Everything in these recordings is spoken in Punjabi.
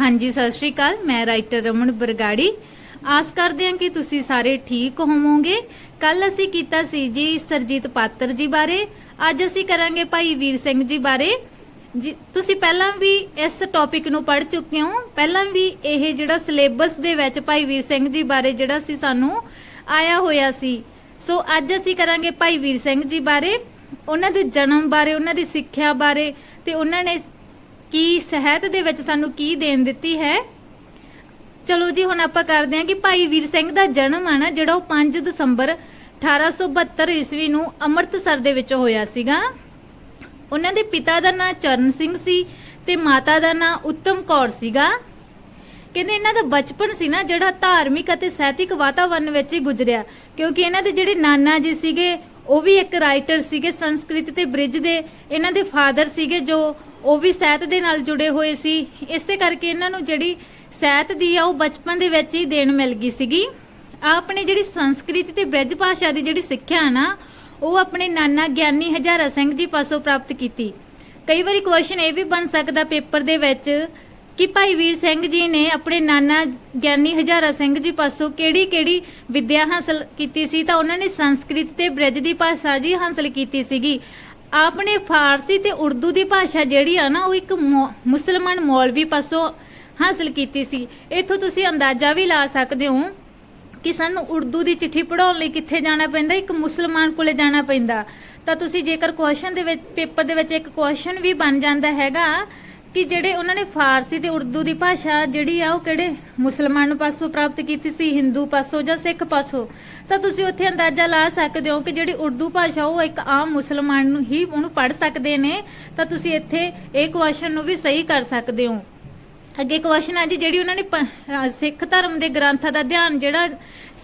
ਹਾਂਜੀ, ਸਤਿ ਸ਼੍ਰੀ ਅਕਾਲ। ਮੈਂ ਰਾਈਟਰ ਰਮਨ ਬਰਗਾੜੀ। ਆਸ ਕਰਦੇ ਹਾਂ ਕਿ ਤੁਸੀਂ ਸਾਰੇ ਠੀਕ ਹੋਵੋਗੇ। ਕੱਲ ਅਸੀਂ ਕੀਤਾ ਸੀ ਜੀ ਸਰਜੀਤ ਪਾਤਰ ਜੀ ਬਾਰੇ। ਅੱਜ ਅਸੀਂ ਕਰਾਂਗੇ ਭਾਈ ਵੀਰ ਸਿੰਘ ਜੀ ਬਾਰੇ। ਜੀ, ਤੁਸੀਂ ਪਹਿਲਾਂ ਵੀ ਇਸ ਟੌਪਿਕ ਨੂੰ ਪੜ੍ਹ ਚੁੱਕੇ ਹੋ। ਪਹਿਲਾਂ ਵੀ ਇਹ ਜਿਹੜਾ ਸਿਲੇਬਸ ਦੇ ਵਿੱਚ ਭਾਈ ਵੀਰ ਸਿੰਘ ਜੀ ਬਾਰੇ ਜਿਹੜਾ ਸੀ ਸਾਨੂੰ ਆਇਆ ਹੋਇਆ ਸੀ। ਸੋ ਅੱਜ ਅਸੀਂ ਕਰਾਂਗੇ ਭਾਈ ਵੀਰ ਸਿੰਘ ਜੀ ਬਾਰੇ, ਉਹਨਾਂ ਦੇ ਜਨਮ ਬਾਰੇ, ਉਹਨਾਂ ਦੀ ਸਿੱਖਿਆ ਬਾਰੇ ਤੇ ਉਹਨਾਂ ਨੇ ਕੀ ਸਹਿਤ ਦੇ ਵਿੱਚ ਸਾਨੂੰ ਕੀ ਦੇਣ ਦਿੱਤੀ ਹੈ? ਚਲੋ ਜੀ, ਹੁਣ ਆਪਾਂ ਕਰਦੇ ਹਾਂ ਕਿ ਭਾਈ ਵੀਰ ਸਿੰਘ ਦਾ ਜਨਮ ਆ ਨਾ, ਜਿਹੜਾ ਉਹ 5 ਦਸੰਬਰ 1872 ਈਸਵੀ ਨੂੰ ਅੰਮ੍ਰਿਤਸਰ ਦੇ ਵਿੱਚ ਹੋਇਆ ਸੀਗਾ। ਉਹਨਾਂ ਦੇ ਪਿਤਾ ਦਾ ਨਾਂ ਚਰਨ ਸਿੰਘ ਸੀ ਤੇ ਮਾਤਾ ਦਾ ਨਾਂ ਉੱਤਮ ਕੌਰ ਸੀਗਾ। ਕਹਿੰਦੇ ਇਹਨਾਂ ਦਾ ਬਚਪਨ ਸੀ ਨਾ, ਜਿਹੜਾ ਧਾਰਮਿਕ ਅਤੇ ਸਾਹਿਤਿਕ ਵਾਤਾਵਰਣ ਵਿੱਚ ਹੀ ਗੁਜ਼ਰਿਆ। ਕਿਉਂਕਿ ਇਹਨਾਂ ਦੇ ਜਿਹੜੇ ਨਾਨਾ ਜੀ ਸੀਗੇ, ਉਹ ਵੀ ਇੱਕ ਰਾਈਟਰ ਸੀਗੇ, ਸੰਸਕ੍ਰਿਤ ਤੇ ਬ੍ਰਿਜ ਦੇ। ਇਹਨਾਂ ਦੇ ਫਾਦਰ ਸੀਗੇ ਜੋ ਉਹ ਵੀ ਸਾਹਿਤ ਦੇ ਨਾਲ ਜੁੜੇ ਹੋਏ ਸੀ। ਇਸੇ ਕਰਕੇ ਇਹਨਾਂ ਨੂੰ ਜਿਹੜੀ ਸਾਹਿਤ ਦੀ ਆ, ਉਹ ਬਚਪਨ ਦੇ ਵਿੱਚ ਹੀ ਦੇਣ ਮਿਲ ਗਈ ਸੀਗੀ। ਆ ਆਪਣੇ ਜਿਹੜੀ ਸੰਸਕ੍ਰਿਤ ਤੇ ਬ੍ਰਿਜ ਭਾਸ਼ਾ ਦੀ ਜਿਹੜੀ ਸਿੱਖਿਆ ਨਾ, ਉਹ ਆਪਣੇ ਨਾਨਾ ਗਿਆਨੀ ਹਜ਼ਾਰਾ ਸਿੰਘ ਜੀ ਪਾਸੋਂ ਪ੍ਰਾਪਤ ਕੀਤੀ। ਕਈ ਵਾਰੀ ਕੁਐਸਚਨ ਇਹ ਵੀ ਬਣ ਸਕਦਾ ਪੇਪਰ ਦੇ ਵਿੱਚ ਕਿ ਭਾਈ ਵੀਰ ਸਿੰਘ ਜੀ ਨੇ ਆਪਣੇ ਨਾਨਾ ਗਿਆਨੀ ਹਜ਼ਾਰਾ ਸਿੰਘ ਜੀ ਪਾਸੋਂ ਕਿਹੜੀ ਕਿਹੜੀ ਵਿੱਦਿਆ ਹਾਸਲ ਕੀਤੀ ਸੀ, ਤਾਂ ਉਹਨਾਂ ਨੇ ਸੰਸਕ੍ਰਿਤ ਤੇ ਬ੍ਰਿਜ ਦੀ ਭਾਸ਼ਾ ਜੀ ਹਾਸਲ ਕੀਤੀ ਸੀਗੀ। ਆਪਣੇ ਫਾਰਸੀ ਤੇ ਉਰਦੂ ਦੀ ਭਾਸ਼ਾ ਜਿਹੜੀ ਆ ਨਾ, ਉਹ ਇੱਕ ਮੌ- ਮੁਸਲਮਾਨ ਮੌਲਵੀ ਪਾਸੋਂ ਹਾਸਲ ਕੀਤੀ ਸੀ। ਇੱਥੋਂ ਤੁਸੀਂ ਅੰਦਾਜ਼ਾ ਵੀ ਲਾ ਸਕਦੇ ਹੋ ਕਿ ਸਾਨੂੰ ਉਰਦੂ ਦੀ ਚਿੱਠੀ ਪੜਾਉਣ ਲਈ ਕਿੱਥੇ ਜਾਣਾ ਪੈਂਦਾ, ਇੱਕ ਮੁਸਲਮਾਨ ਕੋਲੇ ਜਾਣਾ ਪੈਂਦਾ। ਤਾਂ ਤੁਸੀਂ ਜੇਕਰ ਕੁਐਸਚਨ ਦੇ ਵਿੱਚ, ਪੇਪਰ ਦੇ ਵਿੱਚ ਇੱਕ ਕੁਐਸਚਨ ਵੀ ਬਣ ਜਾਂਦਾ ਹੈਗਾ ਕਿ ਜਿਹੜੇ ਉਹਨਾਂ ਨੇ ਫਾਰਸੀ ਤੇ ਉਰਦੂ ਦੀ ਭਾਸ਼ਾ ਜਿਹੜੀ ਆ ਉਹ ਕਿਹੜੇ ਮੁਸਲਮਾਨ ਪਾਸੋਂ ਪ੍ਰਾਪਤ ਕੀਤੀ ਸੀ, ਹਿੰਦੂ ਪਾਸੋਂ ਜਾਂ ਸਿੱਖ ਪਾਸੋਂ? ਤਾਂ ਤੁਸੀਂ ਉੱਥੇ ਅੰਦਾਜ਼ਾ ਲਾ ਸਕਦੇ ਹੋ ਕਿ ਜਿਹੜੀ ਉਰਦੂ ਭਾਸ਼ਾ ਉਹ ਇੱਕ ਆਮ ਮੁਸਲਮਾਨ ਨੂੰ ਹੀ ਉਹਨੂੰ ਪੜ੍ਹ ਸਕਦੇ ਨੇ, ਤਾਂ ਤੁਸੀਂ ਇੱਥੇ ਇਹ ਕੁਐਸਚਨ ਨੂੰ ਵੀ ਸਹੀ ਕਰ ਸਕਦੇ ਹੋ। ਅੱਗੇ ਕੁਐਸਚਨ ਆ ਜੀ, ਜਿਹੜੀ ਉਹਨਾਂ ਨੇ ਸਿੱਖ ਧਰਮ ਦੇ ਗ੍ਰੰਥਾਂ ਦਾ ਧਿਆਨ ਜਿਹੜਾ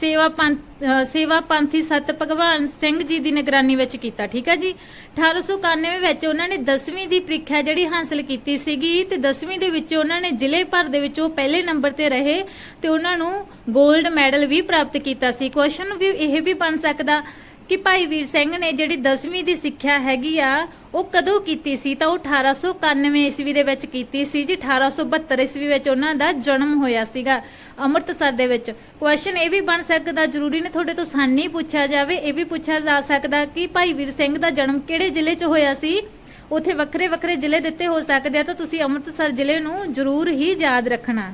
ਸੇਵਾ ਪੰਥ ਸੇਵਾ ਪੰਥੀ ਸਤ ਭਗਵਾਨ ਸਿੰਘ ਜੀ ਦੀ ਨਿਗਰਾਨੀ ਵਿੱਚ ਕੀਤਾ, ਠੀਕ ਹੈ ਜੀ? 1891 ਵਿੱਚ ਉਹਨਾਂ ਨੇ 10ਵੀਂ ਦੀ ਪ੍ਰੀਖਿਆ ਜਿਹੜੀ ਹਾਸਲ ਕੀਤੀ ਸੀਗੀ ਤੇ 10ਵੀਂ ਦੇ ਵਿੱਚ ਉਹਨਾਂ ਨੇ ਜ਼ਿਲ੍ਹੇ ਭਰ ਦੇ ਵਿੱਚ ਉਹ ਪਹਿਲੇ ਨੰਬਰ ਤੇ ਰਹੇ ਤੇ ਉਹਨਾਂ ਨੂੰ 골ਡ ਮੈਡਲ ਵੀ ਪ੍ਰਾਪਤ ਕੀਤਾ ਸੀ। ਕੁਐਸਚਨ ਵੀ ਇਹ ਵੀ ਬਣ ਸਕਦਾ ਕਿ ਭਾਈ ਵੀਰ ਸਿੰਘ ਨੇ ਜਿਹੜੀ 10ਵੀਂ ਦੀ ਸਿੱਖਿਆ ਹੈਗੀ ਆ, ਉਹ ਕਦੋਂ ਕੀਤੀ ਸੀ? ਤਾਂ ਉਹ 1891 ਈਸਵੀ ਦੇ ਵਿੱਚ ਕੀਤੀ ਸੀ ਜੀ 1872 ਈਸਵੀ ਵਿੱਚ ਉਹਨਾਂ ਦਾ ਜਨਮ ਹੋਇਆ ਸੀਗਾ ਅੰਮ੍ਰਿਤਸਰ ਦੇ ਵਿੱਚ। ਕੁਐਸਚਨ ਇਹ ਵੀ ਬਣ ਸਕਦਾ, ਜ਼ਰੂਰੀ ਨੇ ਤੁਹਾਡੇ ਤੋਂ ਸਾਨੀ ਪੁੱਛਿਆ ਜਾਵੇ, ਇਹ ਵੀ ਪੁੱਛਿਆ ਜਾ ਸਕਦਾ ਕਿ ਭਾਈ ਵੀਰ ਸਿੰਘ ਦਾ ਜਨਮ ਕਿਹੜੇ ਜ਼ਿਲ੍ਹੇ 'ਚ ਹੋਇਆ ਸੀ? ਉੱਥੇ ਵੱਖਰੇ ਵੱਖਰੇ ਜ਼ਿਲ੍ਹੇ ਦਿੱਤੇ ਹੋ ਸਕਦੇ ਆ, ਤਾਂ ਤੁਸੀਂ ਅੰਮ੍ਰਿਤਸਰ ਜ਼ਿਲ੍ਹੇ ਨੂੰ ਜ਼ਰੂਰ ਹੀ ਯਾਦ ਰੱਖਣਾ।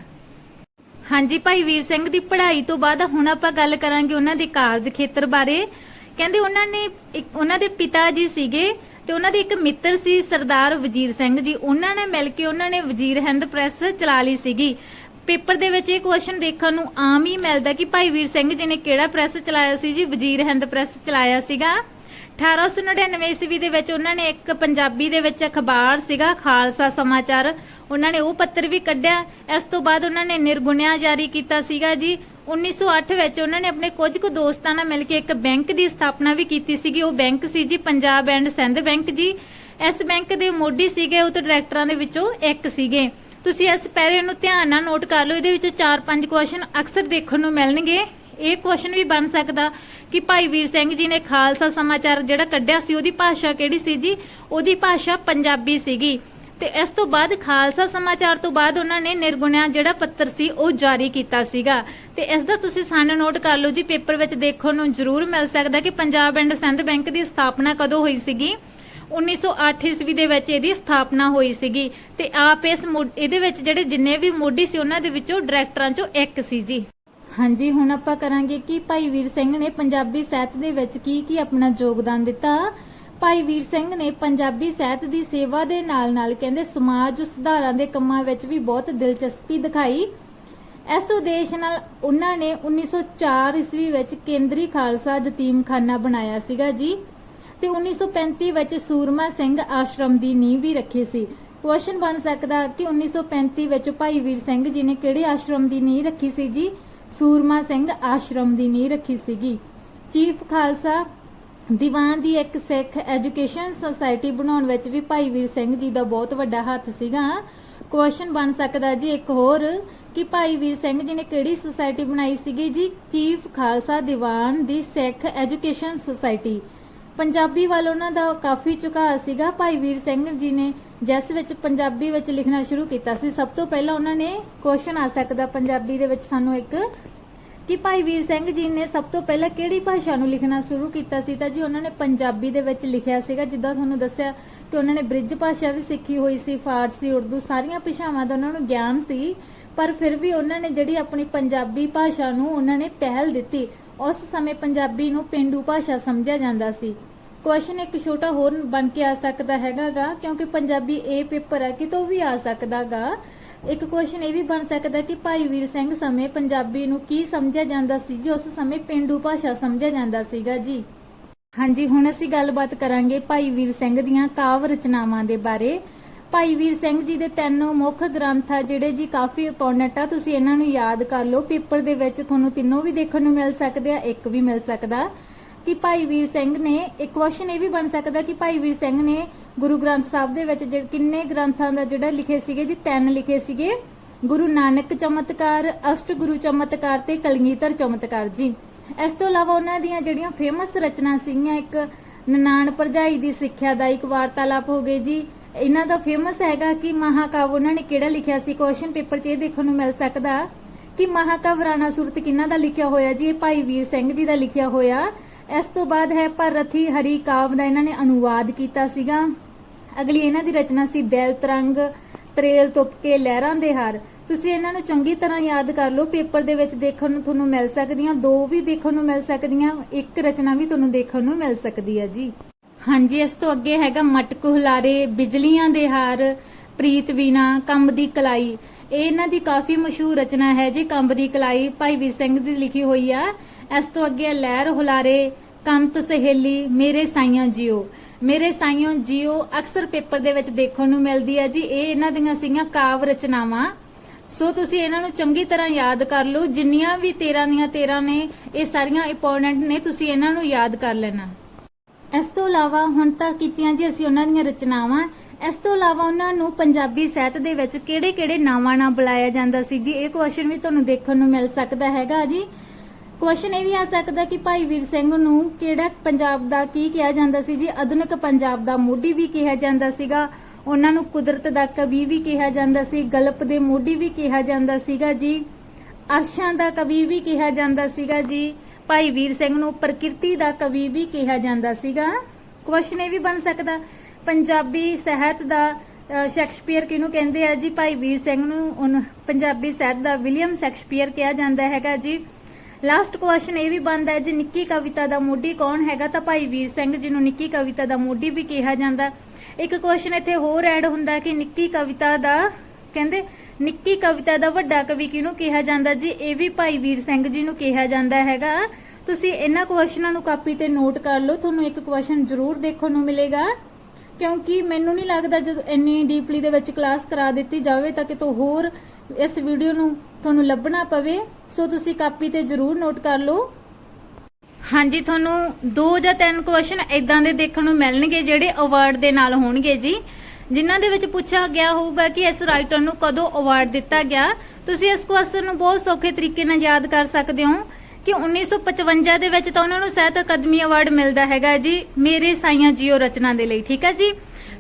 ਹਾਂਜੀ, ਭਾਈ ਵੀਰ ਸਿੰਘ ਦੀ ਪੜ੍ਹਾਈ ਤੋਂ ਬਾਅਦ ਹੁਣ ਆਪਾਂ ਗੱਲ ਕਰਾਂਗੇ ਉਹਨਾਂ ਦੇ ਕਾਰਜ ਖੇਤਰ ਬਾਰੇ। ਕਹਿੰਦੇ ਉਹਨਾਂ ਨੇ ਇੱਕ ਉਹਨਾਂ ਦੇ ਪਿਤਾ ਜੀ ਸੀਗੇ ਤੇ ਉਹਨਾਂ ਦੇ ਇੱਕ ਮਿੱਤਰ ਸੀ ਸਰਦਾਰ ਵਜੀਰ ਸਿੰਘ ਜੀ। ਉਹਨਾਂ ਨੇ ਮਿਲ ਕੇ ਉਹਨਾਂ ਨੇ ਵਜੀਰ ਹਿੰਦ ਪ੍ਰੈਸ ਚਲਾ ਲਈ ਸੀਗੀ। ਪੇਪਰ ਦੇ ਵਿੱਚ ਇਹ ਕੁਐਸਚਨ ਦੇਖਣ ਨੂੰ ਆਮ ਹੀ ਮਿਲਦਾ ਕਿ ਭਾਈ ਵੀਰ ਸਿੰਘ ਜੀ ਨੇ ਕਿਹੜਾ ਪ੍ਰੈਸ ਚਲਾਇਆ ਸੀ ਜੀ? ਵਜੀਰ ਹਿੰਦ ਪ੍ਰੈਸ ਚਲਾਇਆ ਸੀਗਾ। 1899 ਈਸਵੀ ਦੇ ਵਿੱਚ ਉਹਨਾਂ ਨੇ ਇੱਕ ਪੰਜਾਬੀ ਦੇ ਵਿੱਚ ਅਖਬਾਰ ਸੀਗਾ, ਖਾਲਸਾ ਸਮਾਚਾਰ। ਉਹਨਾਂ ਨੇ ਉਹ ਪੱਤਰ ਵੀ ਕੱਢਿਆ। ਇਸ ਤੋਂ ਬਾਅਦ ਉਹਨਾਂ ਨੇ ਨਿਰਗੁਣਿਆ ਜਾਰੀ ਕੀਤਾ ਸੀਗਾ ਜੀ। 1908 ਵਿੱਚ ਉਹਨਾਂ ਨੇ ਆਪਣੇ ਕੁਝ ਕੁ ਦੋਸਤਾਂ ਨਾਲ ਮਿਲ ਕੇ ਇੱਕ ਬੈਂਕ ਦੀ ਸਥਾਪਨਾ ਵੀ ਕੀਤੀ ਸੀਗੀ। ਉਹ ਬੈਂਕ ਸੀ ਜੀ, ਪੰਜਾਬ ਐਂਡ ਸਿੰਧ ਬੈਂਕ ਜੀ। ਇਸ ਬੈਂਕ ਦੇ ਮੋਢੀ ਸੀਗੇ, ਉਹ ਤੇ ਡਾਇਰੈਕਟਰਾਂ ਦੇ ਵਿੱਚੋਂ ਇੱਕ ਸੀਗੇ। ਤੁਸੀਂ ਇਸ ਪੈਰੇ ਨੂੰ ਧਿਆਨ ਨਾਲ ਨੋਟ ਕਰ ਲਓ, ਇਹਦੇ ਵਿੱਚ 4-5 ਕੁਐਸਚਨ ਅਕਸਰ ਦੇਖਣ ਨੂੰ ਮਿਲਣਗੇ। ਇਹ ਕੁਐਸਚਨ ਵੀ ਬਣ ਸਕਦਾ ਕਿ ਭਾਈ ਵੀਰ ਸਿੰਘ ਜੀ ਨੇ ਖਾਲਸਾ ਸਮਾਚਾਰ ਜਿਹੜਾ ਕੱਢਿਆ ਸੀ, ਉਹਦੀ ਭਾਸ਼ਾ ਕਿਹੜੀ ਸੀ ਜੀ? ਉਹਦੀ ਭਾਸ਼ਾ ਪੰਜਾਬੀ ਸੀਗੀ। ਤੇ ਇਸ ਤੋਂ ਬਾਅਦ ਖਾਲਸਾ ਸਮਾਚਾਰ ਤੋਂ ਬਾਅਦ ਉਹਨਾਂ ਨੇ ਨਿਰਗੁਣਿਆ ਜਿਹੜਾ ਪੱਤਰ ਸੀ, ਉਹ ਜਾਰੀ ਕੀਤਾ ਸੀਗਾ। ਤੇ ਇਸ ਦਾ ਤੁਸੀਂ ਸਾਨ ਨੋਟ ਕਰ ਲਓ ਜੀ, ਪੇਪਰ ਵਿੱਚ ਦੇਖਣ ਨੂੰ ਜ਼ਰੂਰ ਮਿਲ ਸਕਦਾ ਕਿ ਪੰਜਾਬ ਐਂਡ ਸਿੰਧ ਬੈਂਕ ਦੀ ਸਥਾਪਨਾ ਕਦੋਂ ਹੋਈ ਸੀਗੀ? 1908 ਈਸਵੀ ਦੇ ਵਿੱਚ ਇਹਦੀ ਸਥਾਪਨਾ ਹੋਈ ਸੀਗੀ। ਤੇ ਆਪ ਇਸ ਮੋ- ਇਹਦੇ ਵਿੱਚ ਜਿਹੜੇ ਜਿੰਨੇ ਵੀ ਮੋਢੀ ਸੀ, ਉਹਨਾਂ ਦੇ ਵਿੱਚੋਂ ਡਾਇਰੈਕਟਰਾਂ ਚੋਂ ਇੱਕ ਸੀ ਜੀ। ਹਾਂਜੀ, ਹੁਣ ਆਪਾਂ ਕਰਾਂਗੇ ਕਿ ਭਾਈ ਵੀਰ ਸਿੰਘ ਨੇ ਪੰਜਾਬੀ ਸਾਹਿਤ ਦੇ ਵਿੱਚ ਕੀ ਕੀ ਆਪਣਾ ਯੋਗਦਾਨ ਦਿੱਤਾ? ਭਾਈ ਵੀਰ ਸਿੰਘ ਨੇ ਪੰਜਾਬੀ ਸਾਹਿਤ ਦੀ ਸੇਵਾ ਦੇ ਨਾਲ-ਨਾਲ ਕਹਿੰਦੇ ਸਮਾਜ ਸੁਧਾਰਾਂ ਦੇ ਕੰਮਾਂ ਵਿੱਚ ਵੀ ਬਹੁਤ ਦਿਲਚਸਪੀ ਦਿਖਾਈ। ਇਸ ਉਦੇਸ਼ ਨਾਲ ਉਹਨਾਂ ਨੇ 1904 ਈਸਵੀ ਵਿੱਚ ਕੇਂਦਰੀ ਖਾਲਸਾ ਯਤੀਮਖਾਨਾ ਬਣਾਇਆ ਸੀਗਾ ਜੀ ਤੇ 1935 ਵਿੱਚ ਸੂਰਮਾ ਸਿੰਘ ਆਸ਼ਰਮ ਦੀ ਨੀਂਹ ਵੀ ਰੱਖੀ ਸੀ। ਕੁਐਸਚਨ ਬਣ ਸਕਦਾ ਕਿ 1935 ਵਿੱਚ ਭਾਈ ਵੀਰ ਸਿੰਘ ਜੀ ਨੇ ਕਿਹੜੇ ਆਸ਼ਰਮ ਦੀ ਨੀਂਹ ਰੱਖੀ ਸੀ ਜੀ? ਸੂਰਮਾ ਸਿੰਘ ਆਸ਼ਰਮ ਦੀ ਨੀਂਹ ਰੱਖੀ ਸੀਗੀ। ਚੀਫ ਖਾਲਸਾ ਦੀਵਾਨ ਦੀ ਇੱਕ ਸਿੱਖ ਐਜੂਕੇਸ਼ਨ ਸੁਸਾਇਟੀ ਬਣਾਉਣ ਵਿੱਚ ਵੀ ਭਾਈ ਵੀਰ ਸਿੰਘ ਜੀ ਦਾ ਬਹੁਤ ਵੱਡਾ ਹੱਥ ਸੀਗਾ। ਕੁਐਸਚਨ ਬਣ ਸਕਦਾ ਜੀ ਇੱਕ ਹੋਰ, ਕਿ ਭਾਈ ਵੀਰ ਸਿੰਘ ਜੀ ਨੇ ਕਿਹੜੀ ਸੁਸਾਇਟੀ ਬਣਾਈ ਸੀਗੀ ਜੀ? ਚੀਫ ਖਾਲਸਾ ਦੀਵਾਨ ਦੀ ਸਿੱਖ ਐਜੂਕੇਸ਼ਨ ਸੁਸਾਇਟੀ। ਪੰਜਾਬੀ ਵੱਲ ਉਹਨਾਂ ਦਾ ਕਾਫੀ ਝੁਕਾਅ ਸੀਗਾ। ਭਾਈ ਵੀਰ ਸਿੰਘ ਜੀ ਨੇ ਜਿਸ ਵਿੱਚ ਪੰਜਾਬੀ ਵਿੱਚ ਲਿਖਣਾ ਸ਼ੁਰੂ ਕੀਤਾ ਸੀ। ਸਭ ਤੋਂ ਪਹਿਲਾਂ ਉਹਨਾਂ ਨੇ ਕੁਐਸਚਨ ਆ ਸਕਦਾ ਪੰਜਾਬੀ ਦੇ ਵਿੱਚ ਸਾਨੂੰ ਇੱਕ ਕਿ ਭਾਈ ਵੀਰ ਸਿੰਘ ਜੀ ਨੇ ਸਭ ਤੋਂ ਪਹਿਲਾਂ ਕਿਹੜੀ ਭਾਸ਼ਾ ਨੂੰ ਲਿਖਣਾ ਸ਼ੁਰੂ ਕੀਤਾ ਸੀ? ਤਾਂ ਜੀ ਉਹਨਾਂ ਨੇ ਪੰਜਾਬੀ ਦੇ ਵਿੱਚ ਲਿਖਿਆ ਸੀਗਾ, ਜਿੱਦਾਂ ਤੁਹਾਨੂੰ ਦੱਸਿਆ ਕਿ ਉਹਨਾਂ ਨੇ ਬ੍ਰਿਜ ਭਾਸ਼ਾ ਵੀ ਸਿੱਖੀ ਹੋਈ ਸੀ, ਫਾਰਸੀ, ਉਰਦੂ ਸਾਰੀਆਂ ਭਾਸ਼ਾਵਾਂ ਦਾ ਉਹਨਾਂ ਨੂੰ ਗਿਆਨ ਸੀ। ਪਰ ਫਿਰ ਵੀ ਉਹਨਾਂ ਨੇ ਜਿਹੜੀ ਆਪਣੀ ਪੰਜਾਬੀ ਭਾਸ਼ਾ ਨੂੰ ਉਹਨਾਂ ਨੇ ਪਹਿਲ ਦਿੱਤੀ, ਉਸ ਸਮੇਂ ਪੰਜਾਬੀ ਨੂੰ ਪਿੰਡੂ ਭਾਸ਼ਾ ਸਮਝਿਆ ਜਾਂਦਾ ਸੀ। ਕੁਐਸਚਨ ਇੱਕ ਛੋਟਾ ਹੋਰ ਬਣ ਕੇ ਆ ਸਕਦਾ ਹੈਗਾਗਾ, ਕਿਉਂਕਿ ਪੰਜਾਬੀ ਇਹ ਪੇਪਰ ਹੈ, ਕਿਤੋਂ ਵੀ ਆ ਸਕਦਾਗਾ। ਇੱਕ ਕੁਐਸਚਨ ਇਹ ਵੀ ਬਣ ਸਕਦਾ ਕਿ ਭਾਈ ਵੀਰ ਸਿੰਘ ਸਮੇਂ ਪੰਜਾਬੀ ਨੂੰ ਕੀ ਸਮਝਿਆ ਜਾਂਦਾ ਸੀ ਜੀ ਉਸ ਸਮੇਂ ਪਿੰਡੂ ਭਾਸ਼ਾ ਸਮਝਿਆ ਜਾਂਦਾ ਸੀਗਾ ਜੀ? ਹਾਂਜੀ, ਹੁਣ ਅਸੀਂ ਗੱਲਬਾਤ ਕਰਾਂਗੇ ਭਾਈ ਵੀਰ ਸਿੰਘ ਦੀਆਂ ਕਾਵ ਰਚਨਾਵਾਂ ਦੇ ਬਾਰੇ। ਭਾਈ ਵੀਰ ਸਿੰਘ ਜੀ ਦੇ ਤਿੰਨ ਮੁੱਖ ਗ੍ਰੰਥ ਆ ਜਿਹੜੇ ਜੀ ਕਾਫੀ ਇੰਪੋਰਟੈਂਟ ਆ। ਤੁਸੀਂ ਇਹਨਾਂ ਨੂੰ ਯਾਦ ਕਰ ਲਓ, ਪੇਪਰ ਦੇ ਵਿੱਚ ਤੁਹਾਨੂੰ ਤਿੰਨੋਂ ਵੀ ਦੇਖਣ ਨੂੰ ਮਿਲ ਸਕਦੇ ਆ, ਇੱਕ ਵੀ ਮਿਲ ਸਕਦਾ। ਕਿ ਭਾਈ ਵੀਰ ਸਿੰਘ ਨੇ, ਇੱਕ ਕੁਐਸਚਨ ਇਹ ਵੀ ਬਣ ਸਕਦਾ ਕਿ ਭਾਈ ਵੀਰ ਸਿੰਘ ਨੇ ਗੁਰੂ ਗ੍ਰੰਥ ਸਾਹਿਬ ਦੇ ਵਿੱਚ ਕਿੰਨੇ ਗ੍ਰੰਥਾਂ ਦਾ ਜਿਹੜਾ ਲਿਖੇ ਸੀਗੇ ਜੀ, ਤਿੰਨ ਲਿਖੇ ਸੀਗੇ। ਗੁਰੂ ਨਾਨਕ ਚਮਤਕਾਰ, ਅਸ਼ਟ ਗੁਰੂ ਚਮਤਕਾਰ ਤੇ ਕਲਗੀਧਰ ਚਮਤਕਾਰ ਜੀ। ਇਸ ਤੋਂ ਇਲਾਵਾ ਉਹਨਾਂ ਦੀਆਂ ਜਿਹੜੀਆਂ ਫੇਮਸ ਰਚਨਾ ਸੀਗੀਆਂ, ਇੱਕ ਨਨਾਣ ਭਰਜਾਈ ਦੀ ਸਿੱਖਿਆ ਦਾ ਇੱਕ ਵਾਰਤਾਲਾਪ ਹੋ ਗਏ ਜੀ। ਇਹਨਾਂ ਦਾ ਫੇਮਸ ਹੈਗਾ ਕਿ ਮਹਾਕਾਵ, ਉਹਨਾਂ ਨੇ ਕਿਹੜਾ ਲਿਖਿਆ ਸੀ? ਕੁਐਸਚਨ ਪੇਪਰ 'ਚ ਇਹ ਦੇਖਣ ਨੂੰ ਮਿਲ ਸਕਦਾ ਕਿ ਮਹਾਕਾਵ ਰਾਣਾ ਸੂਰਤ ਕਿਹਨਾਂ ਦਾ ਲਿਖਿਆ ਹੋਇਆ ਜੀ? ਇਹ ਭਾਈ ਵੀਰ ਸਿੰਘ ਜੀ ਦਾ ਲਿਖਿਆ ਹੋਇਆ। ਇਸ ਤੋਂ ਬਾਅਦ ਹੈ ਭਰਥੀ ਹਰੀ ਕਾਵ ਦਾ ਇਹਨਾਂ ਨੇ ਅਨੁਵਾਦ ਕੀਤਾ ਸੀਗਾ। ਅਗਲੀ ਇਹਨਾਂ ਦੀ ਰਚਨਾ ਸੀ ਦਿਲ ਤਰੰਗ, ਤਰੇਲ ਤੁਪਕੇ ਲਹਿਰਾਂ ਦੇ ਹਾਰ। ਤੁਸੀਂ ਇਹਨਾਂ ਨੂੰ ਚੰਗੀ ਤਰ੍ਹਾਂ ਯਾਦ ਕਰ ਲਓ, ਪੇਪਰ ਦੇ ਵਿੱਚ ਦੇਖਣ ਨੂੰ ਤੁਹਾਨੂੰ ਮਿਲ ਸਕਦੀਆਂ, ਦੋ ਵੀ ਦੇਖਣ ਨੂੰ ਮਿਲ ਸਕਦੀਆਂ, ਇੱਕ ਰਚਨਾ ਵੀ ਤੁਹਾਨੂੰ ਦੇਖਣ ਨੂੰ ਮਿਲ ਸਕਦੀ ਹੈ ਜੀ। ਹਾਂਜੀ, ਇਸ ਤੋਂ ਅੱਗੇ ਹੈਗਾ ਮਟਕ ਹੁਲਾਰੇ, ਬਿਜਲੀਆਂ ਦੇ ਹਾਰ, ਪ੍ਰੀਤ ਵੀਣਾ, ਕੰਬ ਦੀ ਕਲਾਈ। ਇਹ ਇਹਨਾਂ ਦੀ ਕਾਫੀ ਮਸ਼ਹੂਰ ਰਚਨਾ ਹੈ ਜੀ, ਕੰਬ ਦੀ ਕਲਾਈ। ਭਾਈ ਵੀਰ ਸਿੰਘ ਦੀ ਲਿਖੀ ਹੋਈ ਆ। ਇਸ ਤੋਂ ਅੱਗੇ ਹੈ ਲਹਿਰ ਹੁਲਾਰੇ, ਕੰਤ ਸਹੇਲੀ, ਮੇਰੇ ਸਾਈਆਂ ਜੀਓ। ਮੇਰੇ ਸਾਈਆਂ ਜੀਓ ਅਕਸਰ ਪੇਪਰ ਦੇ ਵਿੱਚ ਦੇਖਣ ਨੂੰ ਮਿਲਦੀ ਹੈ ਜੀ, ਇਹ ਇਹਨਾਂ ਦੀਆਂ ਸੀਗੀਆਂ ਕਾਵ ਰਚਨਾਵਾਂ। ਸੋ ਤੁਸੀਂ ਇਹਨਾਂ ਨੂੰ ਚੰਗੀ ਤਰ੍ਹਾਂ ਯਾਦ ਕਰ ਲਓ, ਜਿੰਨੀਆਂ ਵੀ 13 ਦੀਆਂ 13 ਨੇ, ਇਹ ਸਾਰੀਆਂ ਇੰਪੋਰਟੈਂਟ ਨੇ, ਤੁਸੀਂ ਇਹਨਾਂ ਨੂੰ ਯਾਦ ਕਰ ਲੈਣਾ। ਇਸ ਤੋਂ ਇਲਾਵਾ ਹੁਣ ਤੱਕ ਕੀਤੀਆਂ ਜੀ ਅਸੀਂ ਉਹਨਾਂ ਦੀਆਂ ਰਚਨਾਵਾਂ। ਇਸ ਤੋਂ ਇਲਾਵਾ ਉਹਨਾਂ ਨੂੰ ਪੰਜਾਬੀ ਸਾਹਿਤ ਦੇ ਵਿੱਚ ਕਿਹੜੇ-ਕਿਹੜੇ ਨਾਵਾਂ ਨਾਲ ਬੁਲਾਇਆ ਜਾਂਦਾ ਸੀ ਜੀ, ਇਹ ਕੁਐਸਚਨ ਵੀ ਤੁਹਾਨੂੰ ਦੇਖਣ ਨੂੰ ਮਿਲ ਸਕਦਾ ਹੈਗਾ ਜੀ। ਕੁਐਸਚਨ ਇਹ ਵੀ ਆ ਸਕਦਾ ਕਿ ਭਾਈ ਵੀਰ ਸਿੰਘ ਨੂੰ ਕਿਹੜਾ ਪੰਜਾਬ ਦਾ ਕੀ ਕਿਹਾ ਜਾਂਦਾ ਸੀ ਜੀ? ਆਧੁਨਿਕ ਪੰਜਾਬ ਦਾ ਮੋਢੀ ਵੀ ਕਿਹਾ ਜਾਂਦਾ ਸੀਗਾ। ਉਹਨਾਂ ਨੂੰ ਕੁਦਰਤ ਦਾ ਕਵੀ ਵੀ ਕਿਹਾ ਜਾਂਦਾ ਸੀ। ਗਲਪ ਦੇ ਮੋਢੀ ਵੀ ਕਿਹਾ ਜਾਂਦਾ ਸੀਗਾ ਜੀ। ਅਰਸ਼ਾਂ ਦਾ ਕਵੀ ਵੀ ਕਿਹਾ ਜਾਂਦਾ ਸੀਗਾ ਜੀ। ਭਾਈ ਵੀਰ ਸਿੰਘ ਨੂੰ ਪ੍ਰਕਿਰਤੀ ਦਾ ਕਵੀ ਵੀ ਕਿਹਾ ਜਾਂਦਾ ਸੀਗਾ। ਕੁਐਸਚਨ ਇਹ ਵੀ ਬਣ ਸਕਦਾ। ਪੰਜਾਬੀ ਸਾਹਿਤ ਦਾ ਸ਼ੈਕਸਪੀਅਰ ਕਿਹਨੂੰ ਕਹਿੰਦੇ ਆ ਜੀ? ਭਾਈ ਵੀਰ ਸਿੰਘ ਨੂੰ ਪੰਜਾਬੀ ਸਾਹਿਤ ਦਾ ਵਿਲੀਅਮ ਸ਼ੈਕਸਪੀਅਰ ਕਿਹਾ ਜਾਂਦਾ ਹੈਗਾ ਜੀ। ਲਾਸਟ ਕੁਐਸਚਨ ਇਹ ਵੀ ਬਣਦਾ ਹੈ, ਜੀ ਨਿੱਕੀ ਕਵਿਤਾ ਦਾ ਮੋਢੀ ਕੌਣ ਹੈਗਾ ਤਾਂ ਭਾਈ ਵੀਰ ਸਿੰਘ ਜੀ ਨੂੰ ਨਿੱਕੀ ਕਵਿਤਾ ਦਾ ਮੋਢੀ ਵੀ ਕਿਹਾ ਜਾਂਦਾ ਇੱਕ ਕੁਐਸਚਨ ਇੱਥੇ ਹੋਰ ਐਡ ਹੁੰਦਾ ਕਿ ਨਿੱਕੀ ਕਵਿਤਾ ਦਾ, ਕਹਿੰਦੇ, ਨਿੱਕੀ ਕਵਿਤਾ ਦਾ ਵੱਡਾ ਕਵੀ ਕਿਹਨੂੰ ਕਿਹਾ ਜਾਂਦਾ ਜੀ? ਇਹ ਵੀ ਭਾਈ ਵੀਰ ਸਿੰਘ ਜੀ ਨੂੰ ਕਿਹਾ ਜਾਂਦਾ ਹੈਗਾ। ਤੁਸੀਂ ਇਹਨਾਂ ਕੁਐਸਚਨਾਂ ਨੂੰ ਕਾਪੀ ਤੇ ਨੋਟ ਕਰ ਲਓ, ਤੁਹਾਨੂੰ ਇੱਕ ਕੁਐਸਚਨ ਜ਼ਰੂਰ ਦੇਖਣ ਨੂੰ ਮਿਲੇਗਾ। ਕਿਉਂਕਿ ਮੈਨੂੰ ਨਹੀਂ ਲੱਗਦਾ ਜਦੋਂ ਇੰਨੀ ਡੀਪਲੀ ਦੇ ਵਿੱਚ ਕਲਾਸ ਕਰਾ ਦਿੱਤੀ ਜਾਵੇ ਤਾਂ ਕਿਤੋਂ ਹੋਰ ਇਸ ਵੀਡੀਓ ਨੂੰ ਤੁਹਾਨੂੰ ਲੱਭਣਾ ਪਵੇ, ਸੋ ਤੁਸੀਂ ਕਾਪੀ ਤੇ ਜ਼ਰੂਰ ਨੋਟ ਕਰ ਲਓ। ਹਾਂਜੀ, ਤੁਹਾਨੂੰ ਦੋ ਜਾਂ ਤਿੰਨ ਕੁਐਸਚਨ ਇਦਾਂ ਦੇ ਦੇਖਣ ਨੂੰ ਮਿਲਣਗੇ, ਜਿਹੜੇ ਅਵਾਰਡ ਦੇ ਨਾਲ ਹੋਣਗੇ ਜੀ। ਜਿਨ੍ਹਾਂ ਦੇ ਵਿੱਚ ਪੁੱਛਿਆ ਗਿਆ ਹੋਊਗਾ ਕਿ ਇਸ ਰਾਈਟਰ ਨੂੰ ਕਦੋਂ ਅਵਾਰਡ ਦਿੱਤਾ ਗਿਆ। ਤੁਸੀਂ ਇਸ ਕੁਐਸਚਨ ਨੂੰ ਬਹੁਤ ਸੌਖੇ ਤਰੀਕੇ ਨਾਲ ਯਾਦ ਕਰ ਸਕਦੇ ਹੋ ਕਿ 1955 ਦੇ ਵਿੱਚ ਤਾਂ ਉਹਨਾਂ ਨੂੰ ਸਾਹਿਤ ਅਕਾਦਮੀ ਅਵਾਰਡ ਮਿਲਦਾ ਹੈਗਾ ਜੀ, ਮੇਰੇ ਸਾਈਆਂ ਜੀਓ ਰਚਨਾ ਦੇ ਲਈ, ਠੀਕ ਹੈ ਜੀ?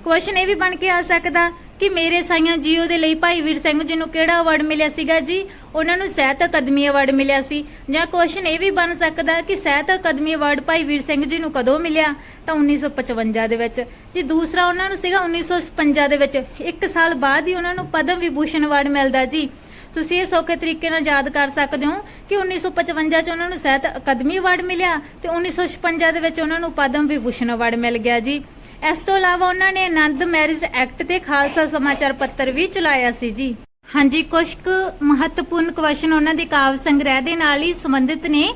ਕੁਐਸਚਨ ਇਹ ਵੀ ਬਣ ਕੇ ਆ ਸਕਦਾ ਕਿ ਮੇਰੇ ਸਾਈਆਂ ਜੀਓ ਦੇ ਲਈ ਭਾਈ ਵੀਰ ਸਿੰਘ ਜੀ ਨੂੰ ਕਿਹੜਾ ਅਵਾਰਡ ਮਿਲਿਆ ਸੀਗਾ ਜੀ? ਉਹਨਾਂ ਨੂੰ ਸਾਹਿਤ ਅਕਾਦਮੀ ਅਵਾਰਡ ਮਿਲਿਆ ਸੀ। ਜਾਂ ਕੁਐਸਚਨ ਇਹ ਵੀ ਬਣ ਸਕਦਾ ਕਿ ਸਾਹਿਤ ਅਕਾਦਮੀ ਅਵਾਰਡ ਭਾਈ ਵੀਰ ਸਿੰਘ ਜੀ ਨੂੰ ਕਦੋਂ ਮਿਲਿਆ? ਤਾਂ 1955 ਦੇ ਵਿੱਚ। ਜੀ ਦੂਸਰਾ ਉਹਨਾਂ ਨੂੰ ਸੀਗਾ 1956 ਦੇ ਵਿੱਚ। ਇੱਕ ਸਾਲ ਬਾਅਦ ਹੀ ਉਹਨਾਂ ਨੂੰ ਪਦਮ ਵਿਭੂਸ਼ਣ ਅਵਾਰਡ ਮਿਲਦਾ ਜੀ। ਤੁਸੀਂ ਇਹ ਸੌਖੇ ਤਰੀਕੇ ਨਾਲ ਯਾਦ ਕਰ ਸਕਦੇ ਹੋ ਕਿ 1955 ਚ ਉਹਨਾਂ ਨੂੰ ਸਾਹਿਤ ਅਕਾਦਮੀ ਅਵਾਰਡ ਮਿਲਿਆ ਤੇ 1956 ਦੇ ਵਿੱਚ ਉਹਨਾਂ ਨੂੰ ਪਦਮ ਵਿਭੂਸ਼ਣ ਅਵਾਰਡ ਮਿਲ ਗਿਆ ਜੀ। ਇਸ ਤੋਂ ਇਲਾਵਾ ਉਹਨਾਂ ਨੇ ਆਨੰਦ ਮੈਰਿਜ ਐਕਟ ਤੇ ਖਾਲਸਾ ਸਮਾਚਾਰ ਪੱਤਰ ਵੀ ਚਲਾਇਆ ਸੀ ਜੀ। ਹਾਂਜੀ ਕੁਝ ਕੁ ਮਹੱਤਵਪੂਰਨ ਕੁਐਸਚਨ ਉਹਨਾਂ ਦੇ ਕਾਵਿ ਸੰਗ੍ਰਹਿ ਦੇ ਨਾਲ ਹੀ ਸੰਬੰਧਿਤ ਨੇ।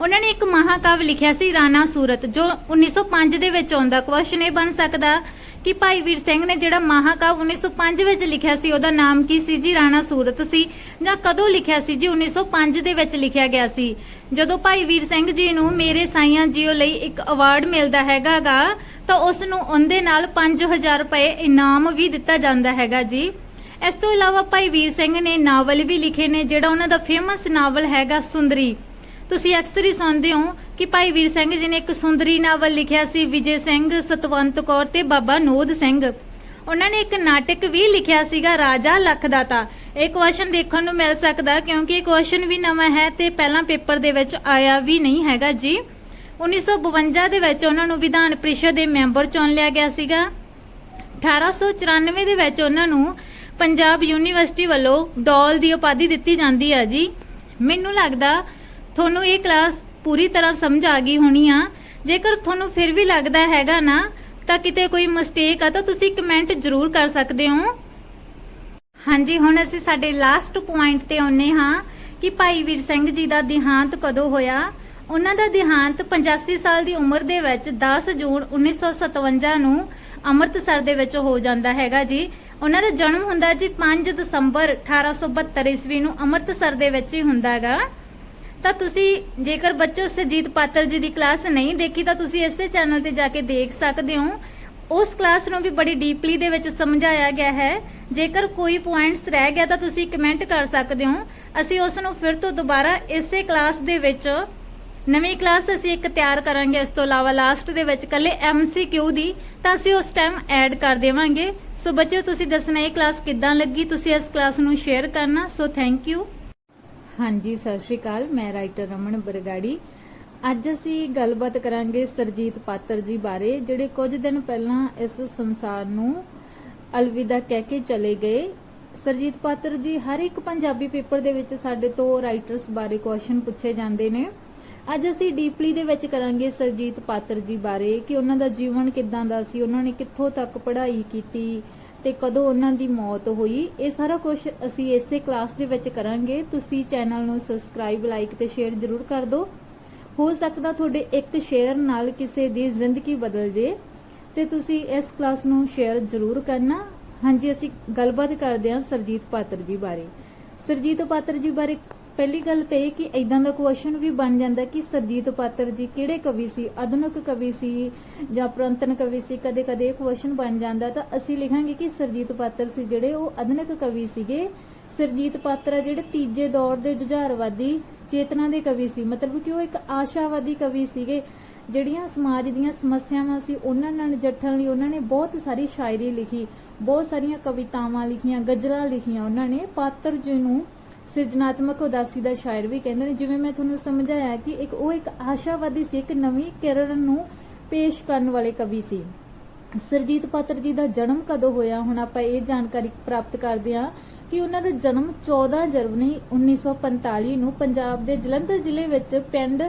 ਉਹਨਾਂ ਨੇ ਇੱਕ ਮਹਾਕਾਵ ਲਿਖਿਆ ਸੀ, ਰਾਣਾ ਸੂਰਤ, ਜੋ 1905 ਦੇ ਵਿੱਚ ਆਉਂਦਾ। ਕੁਐਸਚਨ ਇਹ ਬਣ ਸਕਦਾ ਕਿ ਭਾਈ ਵੀਰ ਸਿੰਘ ਨੇ ਜਿਹੜਾ ਮਹਾਕਾਵ 1905 ਵਿੱਚ ਲਿਖਿਆ ਸੀ, ਉਹਦਾ ਨਾਮ ਕੀ ਸੀ ਜੀ? ਰਾਣਾ ਸੂਰਤ ਸੀ। ਜਾਂ ਕਦੋਂ ਲਿਖਿਆ ਸੀ ਜੀ? 1905 ਦੇ ਵਿੱਚ ਲਿਖਿਆ ਗਿਆ ਸੀ। ਜਦੋਂ ਭਾਈ ਵੀਰ ਸਿੰਘ ਜੀ ਨੂੰ ਮੇਰੇ ਸਾਈਆਂ ਜੀਓ ਲਈ ਇੱਕ ਅਵਾਰਡ ਮਿਲਦਾ ਹੈਗਾਗਾ, ਤਾਂ ਉਸ ਨੂੰ ਉਹਦੇ ਨਾਲ 5000 ਰੁਪਏ ਇਨਾਮ ਵੀ ਦਿੱਤਾ ਜਾਂਦਾ ਹੈਗਾ ਜੀ। ਇਸ ਤੋਂ ਇਲਾਵਾ ਭਾਈ ਵੀਰ ਸਿੰਘ ਨੇ ਨਾਵਲ ਵੀ ਲਿਖੇ ਨੇ, ਜਿਹੜਾ ਉਹਨਾਂ ਦਾ ਫੇਮਸ ਨਾਵਲ ਹੈਗਾ ਸੁੰਦਰੀ। ਤੁਸੀਂ ਅਕਸਰ ਹੀ ਸੁਣਦੇ ਹੋ ਕਿ ਭਾਈ ਵੀਰ ਸਿੰਘ ਜੀ ਨੇ ਇੱਕ ਸੁੰਦਰੀ ਨਾਵਲ ਲਿਖਿਆ ਸੀ, ਵਿਜੇ ਸਿੰਘ, ਸਤਵੰਤ ਕੌਰ ਤੇ ਬਾਬਾ ਨੋਦ ਸਿੰਘ। ਉਹਨਾਂ ਨੇ ਇੱਕ ਨਾਟਕ ਵੀ ਲਿਖਿਆ ਸੀਗਾ, ਰਾਜਾ ਲੱਖ ਦਾਤਾ ਇਹ ਕੁਐਸਚਨ ਦੇਖਣ ਨੂੰ ਮਿਲ ਸਕਦਾ, ਕਿਉਂਕਿ ਇਹ ਕੁਐਸਚਨ ਵੀ ਨਵਾਂ ਹੈ ਤੇ ਪਹਿਲਾਂ ਪੇਪਰ ਦੇ ਵਿੱਚ ਆਇਆ ਵੀ ਨਹੀਂ ਹੈਗਾ ਜੀ। 1952 ਦੇ ਵਿੱਚ ਉਹਨਾਂ ਨੂੰ ਵਿਧਾਨ ਪ੍ਰੀਸ਼ਦ ਦੇ ਮੈਂਬਰ ਚੁਣ ਲਿਆ ਗਿਆ ਸੀਗਾ। 1894 ਦੇ ਵਿੱਚ ਉਹਨਾਂ ਨੂੰ ਪੰਜਾਬ ਯੂਨੀਵਰਸਿਟੀ ਵੱਲੋਂ ਡੋਲ ਦੀ ਉਪਾਧੀ ਦਿੱਤੀ ਜਾਂਦੀ ਹੈ ਜੀ। ਮੈਨੂੰ ਲੱਗਦਾ ਤੁਹਾਨੂੰ ਇਹ ਕਲਾਸ ਪੂਰੀ ਤਰ੍ਹਾਂ ਸਮਝ ਆ ਗਈ ਹੋਣੀ ਆ। ਜੇਕਰ ਤੁਹਾਨੂੰ ਫਿਰ ਵੀ ਲੱਗਦਾ ਹੈਗਾ ਨਾ, ਤਾਂ ਕਿਤੇ ਕੋਈ ਮਿਸਟੇਕ ਆ, ਤਾਂ ਤੁਸੀਂ ਕਮੈਂਟ ਜ਼ਰੂਰ ਕਰ ਸਕਦੇ ਹੋ। ਹਾਂਜੀ, ਹੁਣ ਅਸੀਂ ਸਾਡੇ ਲਾਸਟ ਪੁਆਇੰਟ ਤੇ ਆਉਨੇ ਹਾਂ ਕਿ ਭਾਈ ਵੀਰ ਸਿੰਘ ਜੀ ਦਾ ਦੇਹਾਂਤ ਕਦੋਂ ਹੋਇਆ? ਉਹਨਾਂ ਦਾ ਦੇਹਾਂਤ 85 ਸਾਲ ਦੀ ਉਮਰ ਦੇ ਵਿੱਚ 10 ਜੂਨ 1957 ਨੂੰ ਅੰਮ੍ਰਿਤਸਰ ਦੇ ਵਿੱਚ ਹੋ ਜਾਂਦਾ ਹੈਗਾ ਜੀ। ਉਹਨਾਂ ਦਾ ਜਨਮ ਹੁੰਦਾ ਜੀ 5 ਦਸੰਬਰ 1872 ਈਸਵੀ ਨੂੰ ਅੰਮ੍ਰਿਤਸਰ ਦੇ ਵਿੱਚ ਹੀ ਹੁੰਦਾਗਾ ਤਾਂ ਤੁਸੀਂ ਜੇਕਰ ਬੱਚੋ ਸਰਜੀਤ ਪਾਤਰ ਜੀ ਦੀ ਕਲਾਸ ਨਹੀਂ ਦੇਖੀ, ਤਾਂ ਤੁਸੀਂ ਇਸੇ ਚੈਨਲ ਤੇ ਜਾ ਕੇ ਦੇਖ ਸਕਦੇ ਹੋ। ਉਸ ਕਲਾਸ ਨੂੰ ਵੀ ਬੜੀ ਡੀਪਲੀ ਦੇ ਵਿੱਚ ਸਮਝਾਇਆ ਗਿਆ ਹੈ। ਜੇਕਰ ਕੋਈ ਪੁਆਇੰਟਸ ਰਹਿ ਗਿਆ, ਤਾਂ ਤੁਸੀਂ ਕਮੈਂਟ ਕਰ ਸਕਦੇ ਹੋ। ਅਸੀਂ ਉਸ ਨੂੰ ਫਿਰ ਤੋਂ ਦੁਬਾਰਾ ਇਸੇ ਕਲਾਸ ਦੇ ਵਿੱਚ, ਨਵੀਂ ਕਲਾਸ ਅਸੀਂ ਇੱਕ ਤਿਆਰ ਕਰਾਂਗੇ। ਇਸ ਤੋਂ ਇਲਾਵਾ ਲਾਸਟ ਦੇ ਵਿੱਚ ਕੱਲੇ MCQ ਦੀ, ਤਾਂ ਅਸੀਂ ਉਸ ਟਾਈਮ ਐਡ ਕਰ ਦੇਵਾਂਗੇ। ਸੋ ਬੱਚਿਓ, ਤੁਸੀਂ ਦੱਸਣਾ ਇਹ ਕਲਾਸ ਕਿੱਦਾਂ ਲੱਗੀ? ਤੁਸੀਂ ਇਸ ਕਲਾਸ ਨੂੰ ਸ਼ੇਅਰ ਕਰਨਾ। ਸੋ ਥੈਂਕ ਯੂ ਹਾਂਜੀ, ਸਤਿ ਸ਼੍ਰੀ ਅਕਾਲ। ਮੈਂ ਰਾਈਟਰ ਰਮਨ ਬਰਗਾੜੀ। ਅੱਜ ਅਸੀਂ ਗੱਲਬਾਤ ਕਰਾਂਗੇ ਸਰਜੀਤ ਪਾਤਰ ਜੀ ਬਾਰੇ, ਜਿਹੜੇ ਕੁਝ ਦਿਨ ਪਹਿਲਾਂ ਇਸ ਸੰਸਾਰ ਨੂੰ ਅਲਵਿਦਾ ਕਹਿ ਕੇ ਚਲੇ ਗਏ। ਸਰਜੀਤ ਪਾਤਰ ਜੀ, ਹਰ ਇੱਕ ਪੰਜਾਬੀ ਪੇਪਰ ਦੇ ਵਿੱਚ ਸਾਡੇ ਤੋਂ ਰਾਈਟਰਸ ਬਾਰੇ ਕੁਐਸਚਨ ਪੁੱਛੇ ਜਾਂਦੇ ਨੇ। ਅੱਜ ਅਸੀਂ ਡੀਪਲੀ ਦੇ ਵਿੱਚ ਕਰਾਂਗੇ ਸਰਜੀਤ ਪਾਤਰ ਜੀ ਬਾਰੇ, ਕਿ ਉਹਨਾਂ ਦਾ ਜੀਵਨ ਕਿੱਦਾਂ ਦਾ ਸੀ, ਉਹਨਾਂ ਨੇ ਕਿੱਥੋਂ ਤੱਕ ਪੜ੍ਹਾਈ ਕੀਤੀ ਤੇ ਕਦੋਂ ਉਹਨਾਂ ਦੀ ਮੌਤ ਹੋਈ, ਇਹ ਸਾਰਾ ਕੁਝ ਅਸੀਂ ਇਸੇ ਕਲਾਸ ਦੇ ਵਿੱਚ ਕਰਾਂਗੇ। ਤੁਸੀਂ ਚੈਨਲ ਨੂੰ ਸਬਸਕ੍ਰਾਈਬ ਲਾਈਕ ਤੇ ਸ਼ੇਅਰ ਜ਼ਰੂਰ ਕਰ ਦਿਓ। ਹੋ ਸਕਦਾ ਤੁਹਾਡੇ ਇੱਕ ਸ਼ੇਅਰ ਨਾਲ ਕਿਸੇ ਦੀ ਜ਼ਿੰਦਗੀ ਬਦਲ ਜੇ ਤੇ ਤੁਸੀਂ ਇਸ ਕਲਾਸ ਨੂੰ ਸ਼ੇਅਰ ਜ਼ਰੂਰ ਕਰਨਾ। ਹਾਂਜੀ, ਅਸੀਂ ਗੱਲਬਾਤ ਕਰਦੇ ਹਾਂ ਸਰਜੀਤ ਪਾਤਰ ਜੀ ਬਾਰੇ। ਸਰਜੀਤ ਪਾਤਰ ਜੀ ਬਾਰੇ ਪਹਿਲੀ ਗੱਲ ਤੇ ਇਹ ਕਿ ਇਦਾਂ ਦਾ ਕੁਐਸਚਨ ਵੀ ਬਣ ਜਾਂਦਾ ਕਿ ਸਰਜੀਤ ਪਾਤਰ ਜੀ ਕਿਹੜੇ ਕਵੀ ਸੀ, ਆਧੁਨਿਕ ਕਵੀ ਸੀ ਜਾਂ ਪੁਰਾਤਨ ਕਵੀ ਸੀ ਕਦੇ ਕਦੇ ਇਹ ਕੁਐਸਚਨ ਬਣ ਜਾਂਦਾ ਤਾਂ ਅਸੀਂ ਲਿਖਾਂਗੇ ਕਿ ਸਰਜੀਤ ਪਾਤਰ ਸੀ ਜਿਹੜੇ ਉਹ ਆਧੁਨਿਕ ਕਵੀ ਸੀਗੇ। ਸਰਜੀਤ ਪਾਤਰ ਆ ਜਿਹੜੇ ਤੀਜੇ ਦੌਰ ਦੇ ਜੁਝਾਰਵਾਦੀ ਚੇਤਨਾ ਦੇ ਕਵੀ ਸੀ, ਮਤਲਬ ਕਿ ਉਹ ਇੱਕ ਆਸ਼ਾਵਾਦੀ ਕਵੀ ਸੀਗੇ। ਜਿਹੜੀਆਂ ਸਮਾਜ ਦੀਆਂ ਸਮੱਸਿਆਵਾਂ ਸੀ, ਉਹਨਾਂ ਨਾਲ ਨਜਿੱਠਣ ਲਈ ਉਹਨਾਂ ਨੇ ਬਹੁਤ ਸਾਰੀ ਸ਼ਾਇਰੀ ਲਿਖੀ, ਬਹੁਤ ਸਾਰੀਆਂ ਕਵਿਤਾਵਾਂ ਲਿਖੀਆਂ, ਗਜ਼ਲਾਂ ਲਿਖੀਆਂ ਉਹਨਾਂ ਨੇ। ਪਾਤਰ ਜੀ ਨੂੰ ਸਿਰਜਣਾਤਮਕ ਉਦਾਸੀ ਦਾ ਸ਼ਾਇਰ ਵੀ ਕਹਿੰਦੇ ਨੇ। ਜਿਵੇਂ ਮੈਂ ਤੁਹਾਨੂੰ ਸਮਝਾਇਆ ਕਿ ਇੱਕ ਉਹ ਇੱਕ ਆਸ਼ਾਵਾਦੀ ਸੀ, ਇੱਕ ਨਵੀਂ ਕਿਰਨ ਨੂੰ ਪੇਸ਼ ਕਰਨ ਵਾਲੇ ਕਵੀ ਸੀ। ਸਰਜੀਤ ਪਾਤਰ ਜੀ ਦਾ ਜਨਮ ਕਦੋਂ ਹੋਇਆ? ਹੁਣ ਆਪਾਂ ਇਹ ਜਾਣਕਾਰੀ ਪ੍ਰਾਪਤ ਕਰਦੇ ਹਾਂ ਕਿ ਉਹਨਾਂ ਦਾ ਜਨਮ 14 ਜਨਵਰੀ 1945 ਨੂੰ ਪੰਜਾਬ ਦੇ ਜਲੰਧਰ ਜ਼ਿਲ੍ਹੇ ਵਿੱਚ ਪਿੰਡ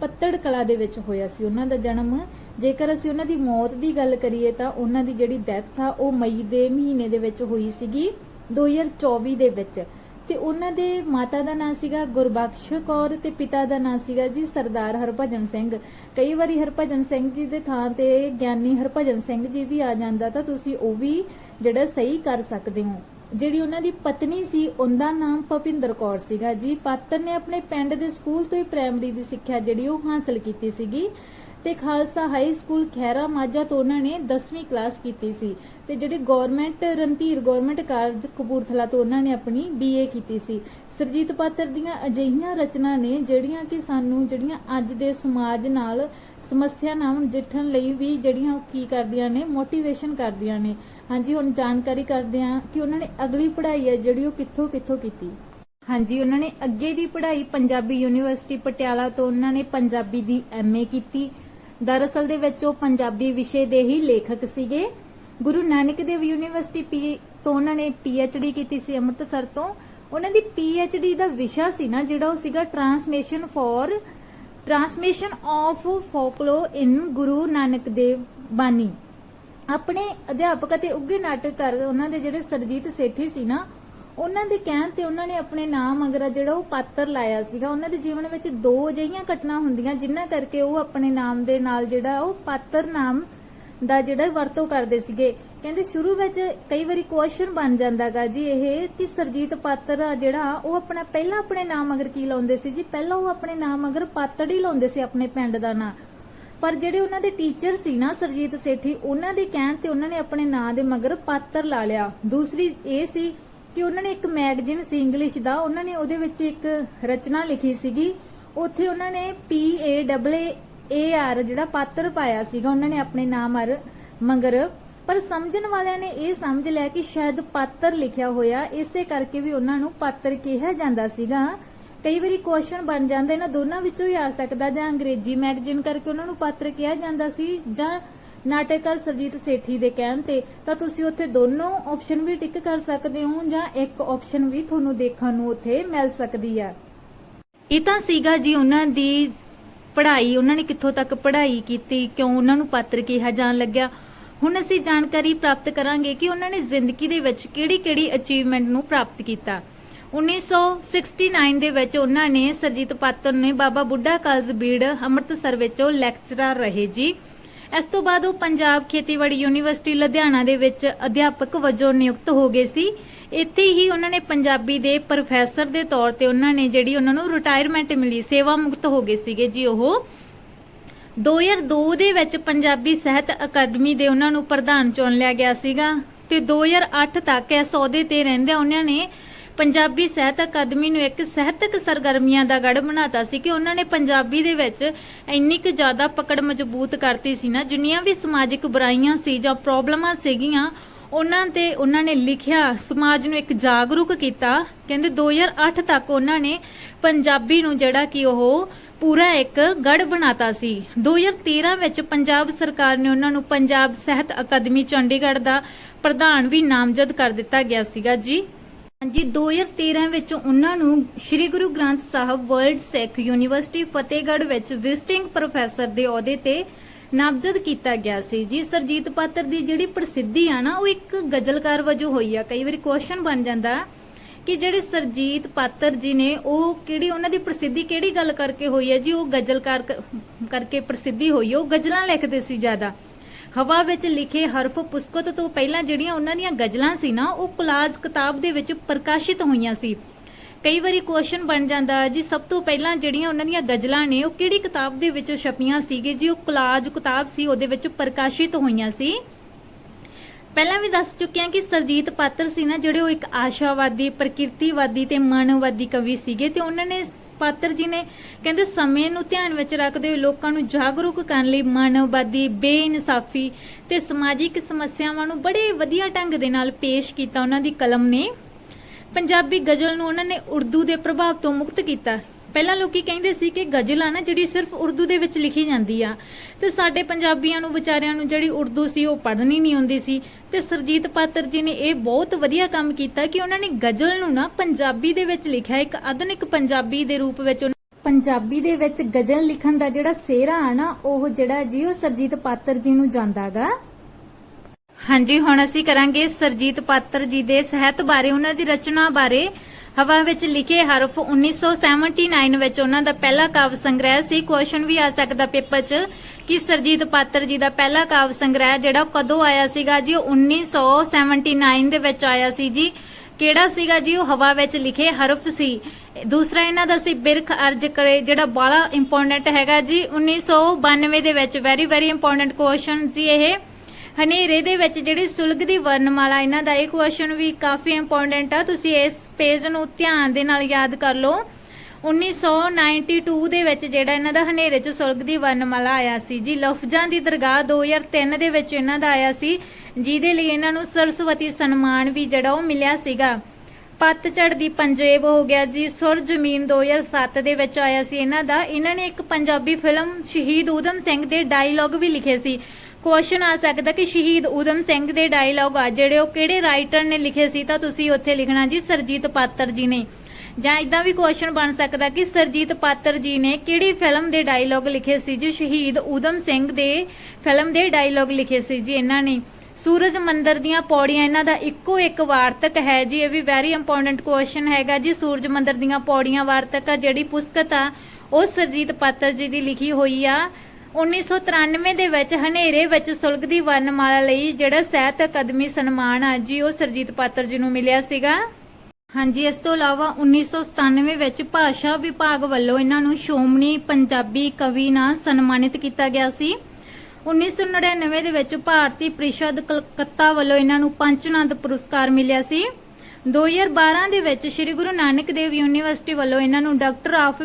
ਪੱਤੜ ਕਲਾ ਦੇ ਵਿੱਚ ਹੋਇਆ ਸੀ। ਉਹਨਾਂ ਦਾ ਜਨਮ, ਜੇਕਰ ਅਸੀਂ ਉਹਨਾਂ ਦੀ ਮੌਤ ਦੀ ਗੱਲ ਕਰੀਏ ਤਾਂ ਉਹਨਾਂ ਦੀ ਜਿਹੜੀ ਡੈਥ ਆ, ਉਹ ਮਈ ਦੇ ਮਹੀਨੇ ਦੇ ਵਿੱਚ ਹੋਈ ਸੀਗੀ 2024 ਦੇ ਵਿੱਚ। ਤੇ ਉਹਨਾਂ ਦੇ ਮਾਤਾ ਦਾ ਨਾਂ ਸੀਗਾ ਗੁਰਬਖਸ਼ ਕੌਰ ਤੇ ਪਿਤਾ ਦਾ ਨਾਂ ਸੀਗਾ ਜੀ ਸਰਦਾਰ ਹਰਭਜਨ ਸਿੰਘ। ਕਈ ਵਾਰੀ ਹਰਭਜਨ ਸਿੰਘ ਜੀ ਦੇ ਥਾਂ ਤੇ ਗਿਆਨੀ ਹਰਭਜਨ ਸਿੰਘ ਜੀ ਵੀ ਆ ਜਾਂਦਾ ਤਾਂ ਤੁਸੀਂ ਉਹ ਵੀ ਜਿਹੜਾ ਸਹੀ ਕਰ ਸਕਦੇ ਹੋ। ਜਿਹੜੀ ਉਹਨਾਂ ਦੀ ਪਤਨੀ ਸੀ, ਉਹਦਾ ਨਾਮ ਭਪਿੰਦਰ ਕੌਰ ਸੀਗਾ ਜੀ। ਪਾਤਰ ਨੇ ਆਪਣੇ ਪਿੰਡ ਦੇ ਸਕੂਲ ਤੋਂ ਹੀ ਪ੍ਰਾਇਮਰੀ ਦੀ ਸਿੱਖਿਆ ਜਿਹੜੀ ਉਹ ਹਾਸਲ ਕੀਤੀ ਸੀਗੀ। ਤੇ ਖਾਲਸਾ ਹਾਈ ਸਕੂਲ ਖੈਰਾ ਮਾਝਾ ਤੋਂ ਉਹਨਾਂ ਨੇ 10ਵੀਂ ਕਲਾਸ ਕੀਤੀ ਸੀ ਤੇ ਜਿਹੜੀ government Randhir government college Kapurthala ਤੋਂ ਉਹਨਾਂ ਨੇ ਆਪਣੀ ਬੀਏ ਕੀਤੀ ਸੀ। ਸਰਜੀਤ ਪਾਤਰ ਦੀਆਂ ਅਜਿਹੀਆਂ ਰਚਨਾ ਨੇ ਜਿਹੜੀਆਂ ਕਿ ਸਾਨੂੰ ਜਿਹੜੀਆਂ ਅੱਜ ਦੇ ਸਮਾਜ ਨਾਲ ਸਮੱਸਿਆ ਨਾਲ ਨਜਿੱਠਣ ਲਈ ਵੀ ਜਿਹੜੀਆਂ ਉਹ ਕੀ ਕਰਦੀਆਂ ਨੇ ਮੋਟੀਵੇਸ਼ਨ ਕਰਦੀਆਂ ਨੇ। ਹਾਂਜੀ, ਹੁਣ ਜਾਣਕਾਰੀ ਕਰਦੇ ਹਾਂ ਕਿ ਉਹਨਾਂ ਨੇ ਅਗਲੀ ਪੜ੍ਹਾਈ ਹੈ ਜਿਹੜੀ ਉਹ ਕਿੱਥੋਂ ਕਿੱਥੋਂ ਕੀਤੀ। ਹਾਂਜੀ, ਉਹਨਾਂ ਨੇ ਅੱਗੇ ਦੀ ਪੜ੍ਹਾਈ ਪੰਜਾਬੀ ਯੂਨੀਵਰਸਿਟੀ ਪਟਿਆਲਾ ਤੋਂ ਉਹਨਾਂ ਨੇ ਪੰਜਾਬੀ ਦੀ ਐਮਏ ਕੀਤੀ। ਦਰਅਸਲ ਦੇ ਵਿੱਚ ਉਹ ਪੰਜਾਬੀ ਵਿਸ਼ੇ ਦੇ ਹੀ ਲੇਖਕ ਸੀਗੇ। ਗੁਰੂ ਨਾਨਕ ਦੇਵ ਯੂਨੀਵਰਸਿਟੀ ਪੀ ਤੋਂ ਉਹਨਾਂ ਨੇ ਡੀ ਕੀਤੀ ਸੀ ਅੰਮ੍ਰਿਤਸਰ ਤੋਂ। ਉਹਨਾਂ ਦੀ ਡੀ ਦਾ ਵਿਸ਼ਾ ਸੀ ਨਾ, ਜਿਹੜਾ ਉਹ ਸੀਗਾ transmission for transmission of folklore in Guru Nanak Dev Bani. ਆਪਣੇ ਅਧਿਆਪਕ ਅਤੇ ਉੱਘੇ ਨਾਟਕਕਾਰ ਉਹਨਾਂ ਦੇ ਜਿਹੜੇ ਸਰਜੀਤ ਸੇਠੀ ਸੀ ਨਾ ਉਹਨਾਂ ਦੇ ਕਹਿਣ ਤੇ ਉਹਨਾਂ ਨੇ ਆਪਣੇ ਨਾਮ ਅਗਰ ਜਿਹੜਾ ਉਹ ਪਾਤਰ ਲਾਇਆ ਸੀਗਾ। ਉਹਨਾਂ ਦੇ ਜੀਵਨ ਵਿੱਚ ਦੋ ਅਜਿਹੀਆਂ ਘਟਨਾ ਹੁੰਦੀਆਂ ਜਿਨ੍ਹਾਂ ਕਰਕੇ ਉਹ ਆਪਣੇ ਨਾਮ ਦੇ ਨਾਲ ਜਿਹੜਾ ਉਹ ਪਾਤਰ ਨਾਮ ਦਾ ਜਿਹੜਾ ਵਰਤੋਂ ਕਰਦੇ ਸੀਗੇ। ਕਹਿੰਦੇ ਸ਼ੁਰੂ ਵਿੱਚ ਕਈ ਵਾਰੀ ਕੁਐਸਚਨ ਬਣ ਜਾਂਦਾਗਾ ਜੀ ਇਹ ਕਿ ਸਰਜੀਤ ਪਾਤਰ ਆ ਜਿਹੜਾ, ਉਹ ਆਪਣਾ ਪਹਿਲਾਂ ਆਪਣੇ ਨਾਮ ਅਗਰ ਕੀ ਲਾਉਂਦੇ ਸੀ ਜੀ? ਪਹਿਲਾਂ ਉਹ ਆਪਣੇ ਨਾਮ ਅਗਰ ਪਾਤੜ ਹੀ ਲਾਉਂਦੇ ਸੀ ਆਪਣੇ ਪਿੰਡ ਦਾ ਨਾਂ। ਪਰ ਜਿਹੜੇ ਉਹਨਾਂ ਦੇ ਟੀਚਰ ਸੀ ਨਾ ਸਰਜੀਤ ਸੇਠੀ, ਉਹਨਾਂ ਦੇ ਕਹਿਣ ਤੇ ਉਹਨਾਂ ਨੇ ਆਪਣੇ ਨਾਂ ਦੇ ਮਗਰ ਪਾਤਰ ਲਾ ਲਿਆ। ਦੂਸਰੀ ਇਹ ਸੀ ਕਿ ਉਹਨਾਂ ਨੇ ਇੱਕ ਮੈਗਜ਼ੀਨ ਸੀ ਇੰਗਲਿਸ਼ ਦਾ, ਉਹਨਾਂ ਨੇ ਉਹਦੇ ਵਿੱਚ ਇੱਕ ਰਚਨਾ ਲਿਖੀ ਸੀਗੀ। ਉੱਥੇ ਉਹਨਾਂ ਨੇ ਪੀ ਏ ਡਬਲ ਏ ਆਰ ਜਿਹੜਾ ਪਾਤਰ ਪਾਇਆ ਸੀਗਾ, ਉਹਨਾਂ ਨੇ ਆਪਣੇ ਨਾਮ ਅਰ ਮਗਰ। ਪਰ ਸਮਝਣ ਵਾਲਿਆਂ ਨੇ ਇਹ ਸਮਝ ਲਿਆ ਕਿ ਸ਼ਾਇਦ ਪਾਤਰ ਲਿਖਿਆ ਹੋਇਆ, ਇਸੇ ਕਰਕੇ ਵੀ ਉਹਨਾਂ ਨੂੰ ਪਾਤਰ ਕਿਹਾ ਜਾਂਦਾ ਸੀਗਾ। ਕਈ ਵਾਰੀ ਕੁਐਸਚਨ ਬਣ ਜਾਂਦੇ ਨਾ, ਦੋਨਾਂ ਵਿੱਚੋਂ ਹੀ ਆ ਸਕਦਾ, ਜਾਂ ਅੰਗਰੇਜ਼ੀ ਮੈਗਜ਼ੀਨ ਕਰਕੇ ਉਹਨਾਂ ਨੂੰ ਪਾਤਰ ਕਿਹਾ ਜਾਂਦਾ ਸੀ, ਜਾਂ ਨਾਟਕਕਾਰ ਸਰਜੀਤ ਸੇਠੀ ਦੇ ਕਹਿਣ ਤੇ ਤਾਂ ਤੁਸੀਂ ਉੱਥੇ ਦੋਨੋਂ ਆਪਸ਼ਨ ਵੀ ਟਿਕ ਕਰ ਸਕਦੇ ਹੋ ਜਾਂ ਇੱਕ ਆਪਸ਼ਨ ਵੀ ਤੁਹਾਨੂੰ ਦੇਖਣ ਨੂੰ ਉੱਥੇ ਮਿਲ ਸਕਦੀ ਆ। ਇਹ ਤਾਂ ਸੀਗਾ ਜੀ ਉਹਨਾਂ ਦੀ ਪੜ੍ਹਾਈ, ਉਹਨਾਂ ਨੇ ਕਿੱਥੋਂ ਤੱਕ ਪੜ੍ਹਾਈ ਕੀਤੀ, ਕਿਉਂ ਉਹਨਾਂ ਨੂੰ ਪਾਤਰ ਕਿਹਾ ਜਾਣ ਲੱਗਿਆ। ਹੁਣ ਅਸੀਂ ਜਾਣਕਾਰੀ ਪ੍ਰਾਪਤ ਕਰਾਂਗੇ ਕਿ ਉਹਨਾਂ ਨੇ ਜ਼ਿੰਦਗੀ ਦੇ ਵਿੱਚ ਕਿਹੜੀ-ਕਿਹੜੀ ਅਚੀਵਮੈਂਟ ਨੂੰ ਪ੍ਰਾਪਤ ਕੀਤਾ। 1969 ਦੇ ਵਿੱਚ ਉਹਨਾਂ ਨੇ ਸਰਜੀਤ ਪਾਤਰ ਨੇ ਬਾਬਾ ਬੁੱਢਾ ਕਾਲਜ ਬੀੜ ਅੰਮ੍ਰਿਤਸਰ ਵਿੱਚੋਂ ਲੈਕਚਰਰ ਰਹੇ ਜੀ। ਇਸ ਤੋਂ ਬਾਅਦ ਉਹ ਪੰਜਾਬ ਖੇਤੀਬਾੜੀ ਯੂਨੀਵਰਸਿਟੀ ਲੁਧਿਆਣਾ ਦੇ ਵਿੱਚ ਅਧਿਆਪਕ ਵਜੋਂ ਨਿਯੁਕਤ ਹੋ ਗਏ ਸੀ। ਇੱਥੇ ਹੀ ਉਹਨਾਂ ਨੇ ਪੰਜਾਬੀ ਦੇ ਪ੍ਰੋਫੈਸਰ ਦੇ ਤੌਰ ਤੇ ਉਹਨਾਂ ਨੇ ਜਿਹੜੀ ਉਹਨਾਂ ਨੂੰ ਰਿਟਾਇਰਮੈਂਟ ਮਿਲੀ, ਸੇਵਾ ਮੁਕਤ ਹੋ ਗਏ ਸੀਗੇ ਜੀ ਉਹ। 2002 ਦੇ ਵਿੱਚ ਪੰਜਾਬੀ ਸਾਹਿਤ ਅਕਾਦਮੀ ਦੇ ਉਹਨਾਂ ਨੂੰ ਪ੍ਰਧਾਨ ਚੁਣ ਲਿਆ ਗਿਆ ਸੀਗਾ ਤੇ 2008 ਤੱਕ ਇਸ ਅਹੁਦੇ ਤੇ ਰਹਿੰਦਿਆਂ ਉਹਨਾਂ ਨੇ ਪੰਜਾਬੀ ਸਾਹਿਤ ਅਕਾਦਮੀ ਨੂੰ ਇੱਕ ਸਾਹਿਤਕ ਸਰਗਰਮੀਆਂ ਦਾ ਗੜ ਬਣਾਤਾ ਸੀ ਕਿ ਉਹਨਾਂ ਨੇ ਪੰਜਾਬੀ ਦੇ ਵਿੱਚ ਇੰਨੀ ਕੁ ਜ਼ਿਆਦਾ ਪਕੜ ਮਜ਼ਬੂਤ ਕਰਤੀ ਸੀ ਨਾ, ਜਿੰਨੀਆਂ ਵੀ ਸਮਾਜਿਕ ਬੁਰਾਈਆਂ ਸੀ ਜਾਂ ਪ੍ਰੋਬਲਮਾਂ ਸੀਗੀਆਂ, ਉਹਨਾਂ ਤੇ ਉਹਨਾਂ ਨੇ ਲਿਖਿਆ, ਸਮਾਜ ਨੂੰ ਇੱਕ ਜਾਗਰੂਕ ਕੀਤਾ। ਕਹਿੰਦੇ 2008 ਤੱਕ ਉਹਨਾਂ ਨੇ ਪੰਜਾਬੀ ਨੂੰ ਜਿਹੜਾ ਕਿ ਉਹ ਪੂਰਾ ਇੱਕ ਗੜ ਬਣਾਤਾ ਸੀ। 2013 ਵਿੱਚ ਪੰਜਾਬ ਸਰਕਾਰ ਨੇ ਉਹਨਾਂ ਨੂੰ ਪੰਜਾਬ ਸਾਹਿਤ ਅਕਾਦਮੀ ਚੰਡੀਗੜ੍ਹ ਦਾ ਪ੍ਰਧਾਨ ਵੀ ਨਾਮਜ਼ਦ ਕਰ ਦਿੱਤਾ ਗਿਆ ਸੀਗਾ ਜੀ। ਹਾਂਜੀ 2013 ਵਿੱਚ ਉਹਨਾਂ ਨੂੰ ਸ੍ਰੀ ਗੁਰੂ ਗ੍ਰੰਥ ਸਾਹਿਬ ਵਰਲਡ ਸਿੱਖ ਯੂਨੀਵਰਸਿਟੀ ਫਤਿਹਗੜ੍ਹ ਵਿੱਚ ਵਿਜ਼ਿਟਿੰਗ ਪ੍ਰੋਫੈਸਰ ਦੇ ਅਹੁਦੇ ਤੇ ਨਾਮਜ਼ਦ ਕੀਤਾ ਗਿਆ ਸੀ। ਜੀ, ਸਰਜੀਤ ਪਾਤਰ ਦੀ ਜਿਹੜੀ ਪ੍ਰਸਿੱਧੀ ਆ ਨਾ, ਉਹ ਇੱਕ ਗਜ਼ਲਕਾਰ ਵਜੋਂ ਹੋਈ ਆ। ਕਈ ਵਾਰੀ ਕੁਐਸਚਨ ਬਣ ਜਾਂਦਾ ਕਿ ਜਿਹੜੇ ਸਰਜੀਤ ਪਾਤਰ ਜੀ ਨੇ, ਉਹ ਕਿਹੜੀ, ਉਹਨਾਂ ਦੀ ਪ੍ਰਸਿੱਧੀ ਕਿਹੜੀ ਗੱਲ ਕਰਕੇ ਹੋਈ ਹੈ ਜੀ, ਉਹ ਗਜ਼ਲਕਾਰ ਕਰਕੇ ਪ੍ਰਸਿੱਧੀ ਹੋਈ ਹੈ। ਉਹ ਗਜ਼ਲਾਂ ਲਿਖਦੇ ਸੀ ਜ਼ਿਆਦਾ। ਹਵਾ ਵਿੱਚ ਲਿਖੇ ਹਰਫ ਪੁਸਤਕ ਤੋਂ ਪਹਿਲਾਂ ਜਿਹੜੀਆਂ ਉਹਨਾਂ ਦੀਆਂ ਗਜ਼ਲਾਂ ਸੀ ਨਾ, ਉਹ ਕੁਲਾਜ਼ ਕਿਤਾਬ ਦੇ ਵਿੱਚ ਪ੍ਰਕਾਸ਼ਿਤ ਹੋਈਆਂ ਸੀ। ਕਈ ਵਾਰੀ ਕੁਐਸਚਨ ਬਣ ਜਾਂਦਾ, ਜੀ ਸਭ ਤੋਂ ਪਹਿਲਾਂ ਜਿਹੜੀਆਂ ਉਹਨਾਂ ਦੀਆਂ ਗਜ਼ਲਾਂ ਨੇ, ਉਹ ਕਿਹੜੀ ਕਿਤਾਬ ਦੇ ਵਿੱਚ ਛਪੀਆਂ ਸੀਗੇ ਜੀ, ਉਹ ਕੁਲਾਜ਼ ਕਿਤਾਬ ਸੀ, ਉਹਦੇ ਵਿੱਚ ਪ੍ਰਕਾਸ਼ਿਤ ਹੋਈਆਂ ਸੀ। ਪਹਿਲਾਂ ਵੀ ਦੱਸ ਚੁੱਕੇ ਹਾਂ ਕਿ ਸਰਜੀਤ ਪਾਤਰ ਸੀ ਨਾ, ਜਿਹੜੇ ਉਹ ਇੱਕ ਆਸ਼ਾਵਾਦੀ, ਪ੍ਰਕਿਰਤੀਵਾਦੀ ਤੇ ਮਨਵਾਦੀ ਕਵੀ ਸੀਗੇ ਤੇ ਉਹਨਾਂ ਨੇ ਪਾਤਰ ਜੀ ਨੇ ਕਹਿੰਦੇ, ਸਮੇਂ ਨੂੰ ਧਿਆਨ ਵਿੱਚ ਰੱਖਦੇ ਹੋਏ ਲੋਕਾਂ ਨੂੰ ਜਾਗਰੂਕ ਕਰਨ ਲਈ ਮਾਨਵਵਾਦੀ, ਬੇਇਨਸਾਫੀ ਤੇ ਸਮਾਜਿਕ ਸਮੱਸਿਆਵਾਂ ਨੂੰ ਬੜੇ ਵਧੀਆ ਢੰਗ ਦੇ ਨਾਲ ਪੇਸ਼ ਕੀਤਾ ਉਹਨਾਂ ਦੀ ਕਲਮ ਨੇ। ਪੰਜਾਬੀ ਗਜ਼ਲ ਨੂੰ ਉਹਨਾਂ ਨੇ ਉਰਦੂ ਦੇ ਪ੍ਰਭਾਵ ਤੋਂ ਮੁਕਤ ਕੀਤਾ। ਪਹਿਲਾਂ ਲੋਕੀ ਕਹਿੰਦੇ ਸੀ ਕਿ ਗਜ਼ਲ ਆ ਨਾ ਜਿਹੜੀ ਸਿਰਫ ਉਰਦੂ ਦੇ ਵਿੱਚ ਲਿਖੀ ਜਾਂਦੀ ਆ, ਤੇ ਸਾਡੇ ਪੰਜਾਬੀਆਂ ਨੂੰ, ਵਿਚਾਰਿਆਂ ਨੂੰ ਜਿਹੜੀ ਉਰਦੂ ਸੀ ਉਹ ਪੜ੍ਹਨੀ ਨਹੀਂ ਆਉਂਦੀ ਸੀ। ਤੇ ਸਰਜੀਤ ਪਾਤਰ ਜੀ ਨੇ ਇਹ ਬਹੁਤ ਵਧੀਆ ਕੰਮ ਕੀਤਾ ਕਿ ਉਹਨਾਂ ਨੇ ਗਜ਼ਲ ਨੂੰ ਨਾ ਪੰਜਾਬੀ ਦੇ ਵਿੱਚ ਲਿਖਿਆ, ਇੱਕ ਆਧੁਨਿਕ ਪੰਜਾਬੀ ਦੇ ਰੂਪ ਵਿੱਚ ਪੰਜਾਬੀ ਦੇ ਵਿੱਚ ਗਜ਼ਲ ਲਿਖਣ ਦਾ ਜਿਹੜਾ ਸਿਹਰਾ ਆ ਨਾ, ਉਹ ਜਿਹੜਾ ਜੀ ਉਹ ਸਰਜੀਤ ਪਾਤਰ ਜੀ ਨੂੰ ਜਾਂਦਾਗਾ ਹਾਂਜੀ, ਹੁਣ ਅਸੀਂ ਕਰਾਂਗੇ ਸਰਜੀਤ ਪਾਤਰ ਜੀ ਦੇ ਸਾਹਿਤ ਬਾਰੇ, ਉਹਨਾਂ ਦੀ ਰਚਨਾ ਬਾਰੇ। ਹਵਾ ਵਿੱਚ ਲਿਖੇ ਹਰਫ 1979 ਵਿੱਚ ਉਹਨਾਂ ਦਾ ਪਹਿਲਾ ਕਾਵਿ ਸੰਗ੍ਰਹਿ ਸੀ। ਕੁਐਸਚਨ ਵੀ ਆ ਸਕਦਾ ਪੇਪਰ 'ਚ ਕਿ ਸਰਜੀਤ ਪਾਤਰ ਜੀ ਦਾ ਪਹਿਲਾ ਕਾਵਿ ਸੰਗ੍ਰਹਿ ਜਿਹੜਾ ਕਦੋਂ ਆਇਆ ਸੀਗਾ ਜੀ? ਉਹ 1979 ਦੇ ਵਿੱਚ ਆਇਆ ਸੀ ਜੀ। ਕਿਹੜਾ ਸੀਗਾ ਜੀ? ਉਹ ਹਵਾ ਵਿੱਚ ਲਿਖੇ ਹਰਫ ਸੀ। ਦੂਸਰਾ ਇਹਨਾਂ ਦਾ ਸੀ ਬਿਰਖ ਅਰਜ ਕਰੇ, ਜਿਹੜਾ ਬੜਾ ਇੰਪੋਰਟੈਂਟ ਹੈਗਾ ਜੀ। 1992 ਦੇ ਵਿੱਚ ਵੈਰੀ ਵੈਰੀ ਇੰਪੋਰਟੈਂਟ ਕੁਐਸਚਨ ਸੀ ਇਹ। ਹਨੇਰੇ ਦੇ ਵਿੱਚ ਜਿਹੜੀ ਸੁਲਗਦੀ ਵਰਨਮਾਲਾ ਇਹਨਾਂ ਦਾ ਇਹ ਕੁਐਸਚਨ ਵੀ ਕਾਫੀ ਇੰਪੋਰਟੈਂਟ ਆ। ਤੁਸੀਂ ਇਸ ਪੇਜ ਨੂੰ ਧਿਆਨ ਦੇ ਨਾਲ ਯਾਦ ਕਰ ਲਓ। 1992 ਦੇ ਵਿੱਚ ਜਿਹੜਾ ਇਹਨਾਂ ਦਾ ਹਨੇਰੇ 'ਚ ਸੁਲਗਦੀ ਵਰਨਮਾਲਾ ਆਇਆ ਸੀ ਜੀ। ਲਫ਼ਜ਼ਾਂ ਦੀ ਦਰਗਾਹ 2003 ਦੇ ਵਿੱਚ ਇਹਨਾਂ ਦਾ ਆਇਆ ਸੀ, ਜਿਹਦੇ ਲਈ ਇਹਨਾਂ ਨੂੰ ਸਰਸਵਤੀ ਸਨਮਾਨ ਵੀ ਜਿਹੜਾ ਉਹ ਮਿਲਿਆ ਸੀਗਾ। ਪੱਤਝੜ ਦੀ ਪੰਜੇਬ ਹੋ ਗਿਆ ਜੀ। ਸੁਰ ਜ਼ਮੀਨ 2007 ਦੇ ਵਿੱਚ ਆਇਆ ਸੀ ਇਹਨਾਂ ਦਾ। ਇਹਨਾਂ ਨੇ ਇੱਕ ਪੰਜਾਬੀ ਫਿਲਮ ਸ਼ਹੀਦ ਊਧਮ ਸਿੰਘ ਦੇ ਡਾਇਲੌਗ ਵੀ ਲਿਖੇ ਸੀ। ਕੁਐਸਚਨ ਆ ਸਕਦਾ ਕਿ ਸ਼ਹੀਦ ਊਧਮ ਸਿੰਘ ਦੇ ਡਾਇਲੌਗ ਆ, ਜਿਹੜੇ ਉਹ ਕਿਹੜੇ ਰਾਈਟਰ ਨੇ ਲਿਖੇ ਸੀ ਤਾਂ ਤੁਸੀਂ ਉੱਥੇ ਲਿਖਣਾ ਜੀ, ਸਰਜੀਤ ਪਾਤਰ ਜੀ ਨੇ। ਜਾਂ ਇਦਾਂ ਵੀ ਕੁਐਸਚਨ ਬਣ ਸਕਦਾ ਕਿ ਸਰਜੀਤ ਪਾਤਰ ਜੀ ਨੇ ਕਿਹੜੀ ਫਿਲਮ ਦੇ ਡਾਇਲੌਗ ਲਿਖੇ ਸੀ ਜੀ? ਸ਼ਹੀਦ ਊਧਮ ਸਿੰਘ ਦੇ ਫਿਲਮ ਦੇ ਡਾਇਲੌਗ ਲਿਖੇ ਸੀ ਜੀ ਇਹਨਾਂ ਨੇ। ਸੂਰਜ ਮੰਦਰ ਦੀਆਂ ਪੌੜੀਆਂ, ਇਹਨਾਂ ਦਾ ਇੱਕੋ ਇੱਕ ਵਾਰਤਕ ਹੈ ਜੀ, ਇਹ ਵੀ ਵੈਰੀ ਇੰਪੋਰਟੈਂਟ ਕੁਐਸਚਨ ਹੈਗਾ ਜੀ। ਸੂਰਜ ਮੰਦਰ ਦੀਆਂ ਪੌੜੀਆਂ ਵਾਰਤਕ ਆ, ਜਿਹੜੀ ਪੁਸਤਕ ਆ, ਉਹ ਸਰਜੀਤ ਪਾਤਰ ਜੀ ਦੀ ਲਿਖੀ ਹੋਈ ਆ। 1993 ਦੇ ਵਿੱਚ ਹਨੇਰੇ ਵਿੱਚ ਸੁਲਗਦੀ ਵਰਨਮਾਲਾ ਲਈ ਜਿਹੜਾ ਸਾਹਿਤ ਅਕਾਦਮੀ ਸਨਮਾਨ ਆ ਜੀ, ਉਹ ਸਰਜੀਤ ਪਾਤਰ ਜੀ ਨੂੰ ਮਿਲਿਆ ਸੀਗਾ। ਹਾਂਜੀ, ਇਸ ਤੋਂ ਇਲਾਵਾ 1997 ਵਿੱਚ ਭਾਸ਼ਾ ਵਿਭਾਗ ਵੱਲੋਂ ਇਹਨਾਂ ਨੂੰ ਸ਼ੋਮਣੀ ਪੰਜਾਬੀ ਕਵੀ ਨਾਲ ਸਨਮਾਨਿਤ ਕੀਤਾ ਗਿਆ ਸੀ। 1999 ਦੇ ਵਿੱਚ ਭਾਰਤੀ ਪ੍ਰੀਸ਼ਦ ਕਲਕੱਤਾ ਵੱਲੋਂ ਇਹਨਾਂ ਨੂੰ ਪੰਚਨੰਦ ਪੁਰਸਕਾਰ ਮਿਲਿਆ ਸੀ। 2012 ਦੇ ਵਿੱਚ ਸ੍ਰੀ ਗੁਰੂ ਨਾਨਕ ਦੇਵ ਯੂਨੀਵਰਸਿਟੀ ਵੱਲੋਂ ਇਹਨਾਂ ਨੂੰ ਡਾਕਟਰ ਆਫ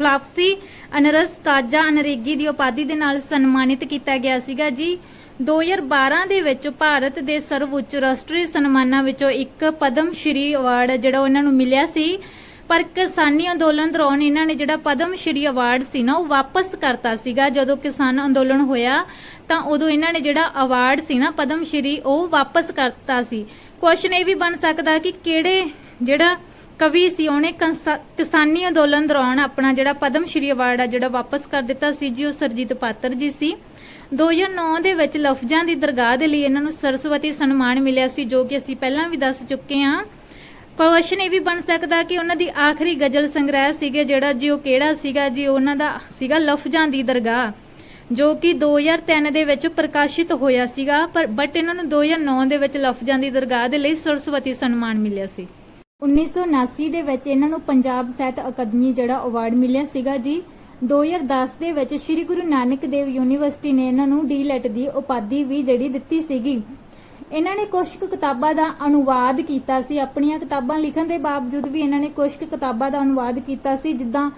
ਫਲਾਪਸੀ ਅਨਰਸ ਕਾਜਾ ਅਨਰੇਗੀ ਦੀ ਉਪਾਧੀ ਦੇ ਨਾਲ ਸਨਮਾਨਿਤ ਕੀਤਾ ਗਿਆ ਸੀਗਾ ਜੀ। 2012 ਦੇ ਵਿੱਚ ਭਾਰਤ ਦੇ ਸਰਵਉੱਚ ਰਾਸ਼ਟਰੀ ਸਨਮਾਨਾਂ ਵਿੱਚੋਂ ਇੱਕ ਪਦਮ ਸ਼੍ਰੀ ਅਵਾਰਡ ਜਿਹੜਾ ਉਹਨਾਂ ਨੂੰ ਮਿਲਿਆ ਸੀ। ਪਰ ਕਿਸਾਨੀ ਅੰਦੋਲਨ ਦੌਰਾਨ ਇਹਨਾਂ ਨੇ ਜਿਹੜਾ ਪਦਮ ਸ਼੍ਰੀ ਅਵਾਰਡ ਸੀ ਨਾ, ਉਹ ਵਾਪਸ ਕਰਤਾ ਸੀਗਾ। ਜਦੋਂ ਕਿਸਾਨ ਅੰਦੋਲਨ ਹੋਇਆ, ਤਾਂ ਉਦੋਂ ਇਹਨਾਂ ਨੇ ਜਿਹੜਾ ਅਵਾਰਡ ਸੀ ਨਾ, ਪਦਮ ਸ਼੍ਰੀ, ਉਹ ਵਾਪਸ ਕਰਤਾ ਸੀ। ਕੁਐਸਚਨ ਇਹ ਵੀ ਬਣ ਸਕਦਾ ਕਿ ਕਿਹੜੇ ਜਿਹੜਾ ਕਵੀ ਸੀ, ਉਹਨੇ ਕੰਸਾ- ਕਿਸਾਨੀ ਅੰਦੋਲਨ ਦੌਰਾਨ ਆਪਣਾ ਜਿਹੜਾ ਪਦਮ ਸ਼੍ਰੀ ਅਵਾਰਡ ਆ, ਜਿਹੜਾ ਵਾਪਸ ਕਰ ਦਿੱਤਾ ਸੀ ਜੀ, ਉਹ ਸਰਜੀਤ ਪਾਤਰ ਜੀ ਸੀ। 2009 ਦੇ ਵਿੱਚ ਲਫ਼ਜ਼ਾਂ ਦੀ ਦਰਗਾਹ ਦੇ ਲਈ ਇਹਨਾਂ ਨੂੰ ਸਰਸਵਤੀ ਸਨਮਾਨ ਮਿਲਿਆ ਸੀ, ਜੋ ਕਿ ਅਸੀਂ ਪਹਿਲਾਂ ਵੀ ਦੱਸ ਚੁੱਕੇ ਹਾਂ। ਕੁਐਸਚਨ ਇਹ ਵੀ ਬਣ ਸਕਦਾ ਕਿ ਉਹਨਾਂ ਦੀ ਆਖਰੀ ਗਜ਼ਲ ਸੰਗ੍ਰਹਿ ਸੀਗੇ, ਜਿਹੜਾ ਜੀ ਉਹ ਕਿਹੜਾ ਸੀਗਾ ਜੀ, ਉਹਨਾਂ ਦਾ ਸੀਗਾ ਲਫ਼ਜ਼ਾਂ ਦੀ ਦਰਗਾਹ, ਜੋ ਕਿ 2003 ਦੇ ਵਿੱਚ ਪ੍ਰਕਾਸ਼ਿਤ ਹੋਇਆ ਸੀਗਾ। ਪਰ ਬਟ ਇਹਨਾਂ ਨੂੰ 2009 ਦੇ ਵਿੱਚ ਲਫ਼ਜ਼ਾਂ ਦੀ ਦਰਗਾਹ ਦੇ ਲਈ ਸਰਸਵਤੀ ਸਨਮਾਨ ਮਿਲਿਆ ਸੀ। 1979 ਦੇ ਵਿੱਚ ਇਹਨਾਂ ਨੂੰ ਪੰਜਾਬ ਸਾਹਿਤ ਅਕਾਦਮੀ ਜਿਹੜਾ ਅਵਾਰਡ ਮਿਲਿਆ ਸੀਗਾ ਜੀ। 2010 ਦੇ ਵਿੱਚ ਸ੍ਰੀ ਗੁਰੂ ਨਾਨਕ ਦੇਵ ਯੂਨੀਵਰਸਿਟੀ ਨੇ ਇਹਨਾਂ ਨੂੰ ਡੀਲੈਟ ਦੀ ਉਪਾਧੀ ਵੀ ਜਿਹੜੀ ਦਿੱਤੀ ਸੀਗੀ। ਇਹਨਾਂ ਨੇ ਕੁਝ ਕੁ ਕਿਤਾਬਾਂ ਦਾ ਅਨੁਵਾਦ ਕੀਤਾ ਸੀ। ਆਪਣੀਆਂ ਕਿਤਾਬਾਂ ਲਿਖਣ ਦੇ ਬਾਵਜੂਦ ਵੀ ਇਹਨਾਂ ਨੇ ਕੁਝ ਕੁ ਕਿਤਾਬਾਂ ਦਾ ਅਨੁਵਾਦ ਕੀਤਾ ਸੀ। ਜਿੱਦਾਂ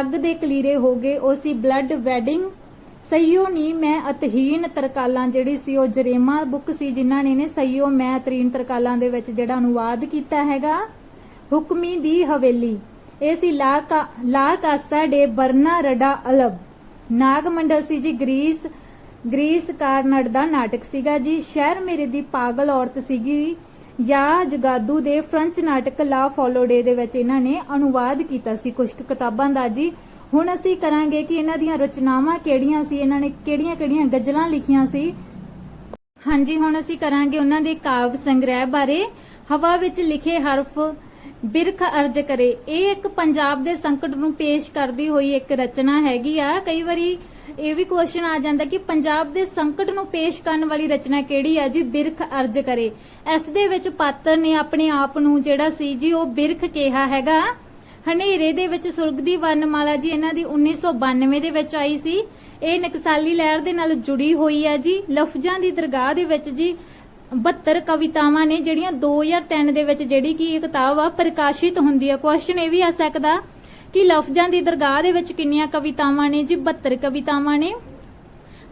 ਅੱਗ ਦੇ ਕਲੀਰੇ ਹੋ ਗਏ, ਉਹ ਸੀ ਬਲੱਡ ਵੈਡਿੰਗ। ਸਈਓ ਨੀ ਮੈਂ ਅਤਹੀਨ ਤਰਕਾਲਾਂ, ਜਿਹੜੀ ਸੀ ਉਹ ਜਰੇਮਾ ਬੁੱਕ ਸੀ, ਜਿਨ੍ਹਾਂ ਨੇ ਨੇ ਸਈਓ ਮੈਂ ਅਤਰੀਨ ਤਰਕਾਲਾਂ ਦੇ ਵਿੱਚ ਜਿਹੜਾ ਅਨੁਵਾਦ ਕੀਤਾ ਹੈਗਾ। ਹੁਕਮੀ ਦੀ ਹਵੇਲੀ। ਇਹ ਸੀ ਲਾ ਲਾ ਕਾਸਾ ਡੇ ਬਰਨਾ ਰਡਾ ਅਲਬ। ਨਾਗ ਮੰਡਲ ਸੀ ਜੀ, ਗ੍ਰੀਸ ਗ੍ਰੀਸ ਕਾਰਨਡ ਦਾ ਨਾਟਕ ਸੀਗਾ ਜੀ। ਸ਼ਹਿਰ ਮੇਰੇ ਦੀ ਪਾਗਲ ਔਰਤ ਸੀਗੀ। ਜਾਂ ਜਗਾਦੂ ਦੇ ਫ੍ਰੈਂਚ ਨਾਟਕ ਲਾ ਫੋਲੋਡੇ ਦੇ ਵਿੱਚ ਇਹਨਾਂ ਨੇ ਅਨੁਵਾਦ ਕੀਤਾ ਸੀ ਕੁਝ ਕਿਤਾਬਾਂ ਦਾ ਜੀ। ਹੁਣ ਅਸੀਂ ਕਰਾਂਗੇ ਕਿ ਇਹਨਾਂ ਦੀਆਂ ਰਚਨਾਵਾਂ ਕਿਹੜੀਆਂ ਸੀ, ਇਹਨਾਂ ਨੇ ਕਿਹੜੀਆਂ-ਕਿਹੜੀਆਂ ਗਜ਼ਲਾਂ ਲਿਖੀਆਂ ਸੀ। ਹਾਂਜੀ, ਹੁਣ ਅਸੀਂ ਕਰਾਂਗੇ ਉਹਨਾਂ ਦੇ ਕਾਵ ਸੰਗ੍ਰਹਿ ਬਾਰੇ। ਹਵਾ ਵਿੱਚ ਲਿਖੇ ਹਰਫ ਬਿਰਖ ਅਰਜ ਕਰੇ। ਇਹ ਇੱਕ ਪੰਜਾਬ ਦੇ ਸੰਕਟ ਨੂੰ ਪੇਸ਼ ਕਰਦੀ ਹੋਈ ਇੱਕ ਰਚਨਾ ਹੈਗੀ ਆ। ਕਈ ਵਾਰੀ ਇਹ ਵੀ ਕੁਐਸਚਨ ਆ ਜਾਂਦਾ ਕਿ ਪੰਜਾਬ ਦੇ ਸੰਕਟ ਨੂੰ ਪੇਸ਼ ਕਰਨ ਵਾਲੀ ਰਚਨਾ ਕਿਹੜੀ ਆ ਜੀ? ਬਿਰਖ ਅਰਜ ਕਰੇ। ਇਸ ਦੇ ਵਿੱਚ ਪਾਤਰ ਨੇ ਆਪਣੇ ਆਪ ਨੂੰ ਜਿਹੜਾ ਸੀ ਜੀ, ਉਹ ਬਿਰਖ ਕਿਹਾ ਹੈਗਾ। ਹਨੇਰੇ ਦੇ ਵਿੱਚ ਸੁਲਗਦੀ ਵਰਨਮਾਲਾ ਜੀ, ਇਹਨਾਂ ਦੀ 1992 ਦੇ ਵਿੱਚ ਆਈ ਸੀ। ਇਹ ਨਕਸਾਲੀ ਲਹਿਰ ਦੇ ਨਾਲ ਜੁੜੀ ਹੋਈ ਹੈ ਜੀ। ਲਫ਼ਜ਼ਾਂ ਦੀ ਦਰਗਾਹ ਦੇ ਵਿੱਚ ਜੀ 72 ਕਵਿਤਾਵਾਂ ਨੇ ਜਿਹੜੀਆਂ 2003 ਦੇ ਵਿੱਚ ਜਿਹੜੀ ਕਿ ਇਹ ਕਿਤਾਬ ਆ, ਪ੍ਰਕਾਸ਼ਿਤ ਹੁੰਦੀ ਆ। ਕੁਐਸਚਨ ਇਹ ਵੀ ਆ ਸਕਦਾ ਕਿ ਲਫ਼ਜ਼ਾਂ ਦੀ ਦਰਗਾਹ ਦੇ ਵਿੱਚ ਕਿੰਨੀਆਂ ਕਵਿਤਾਵਾਂ ਨੇ? ਜੀ 72 ਕਵਿਤਾਵਾਂ ਨੇ।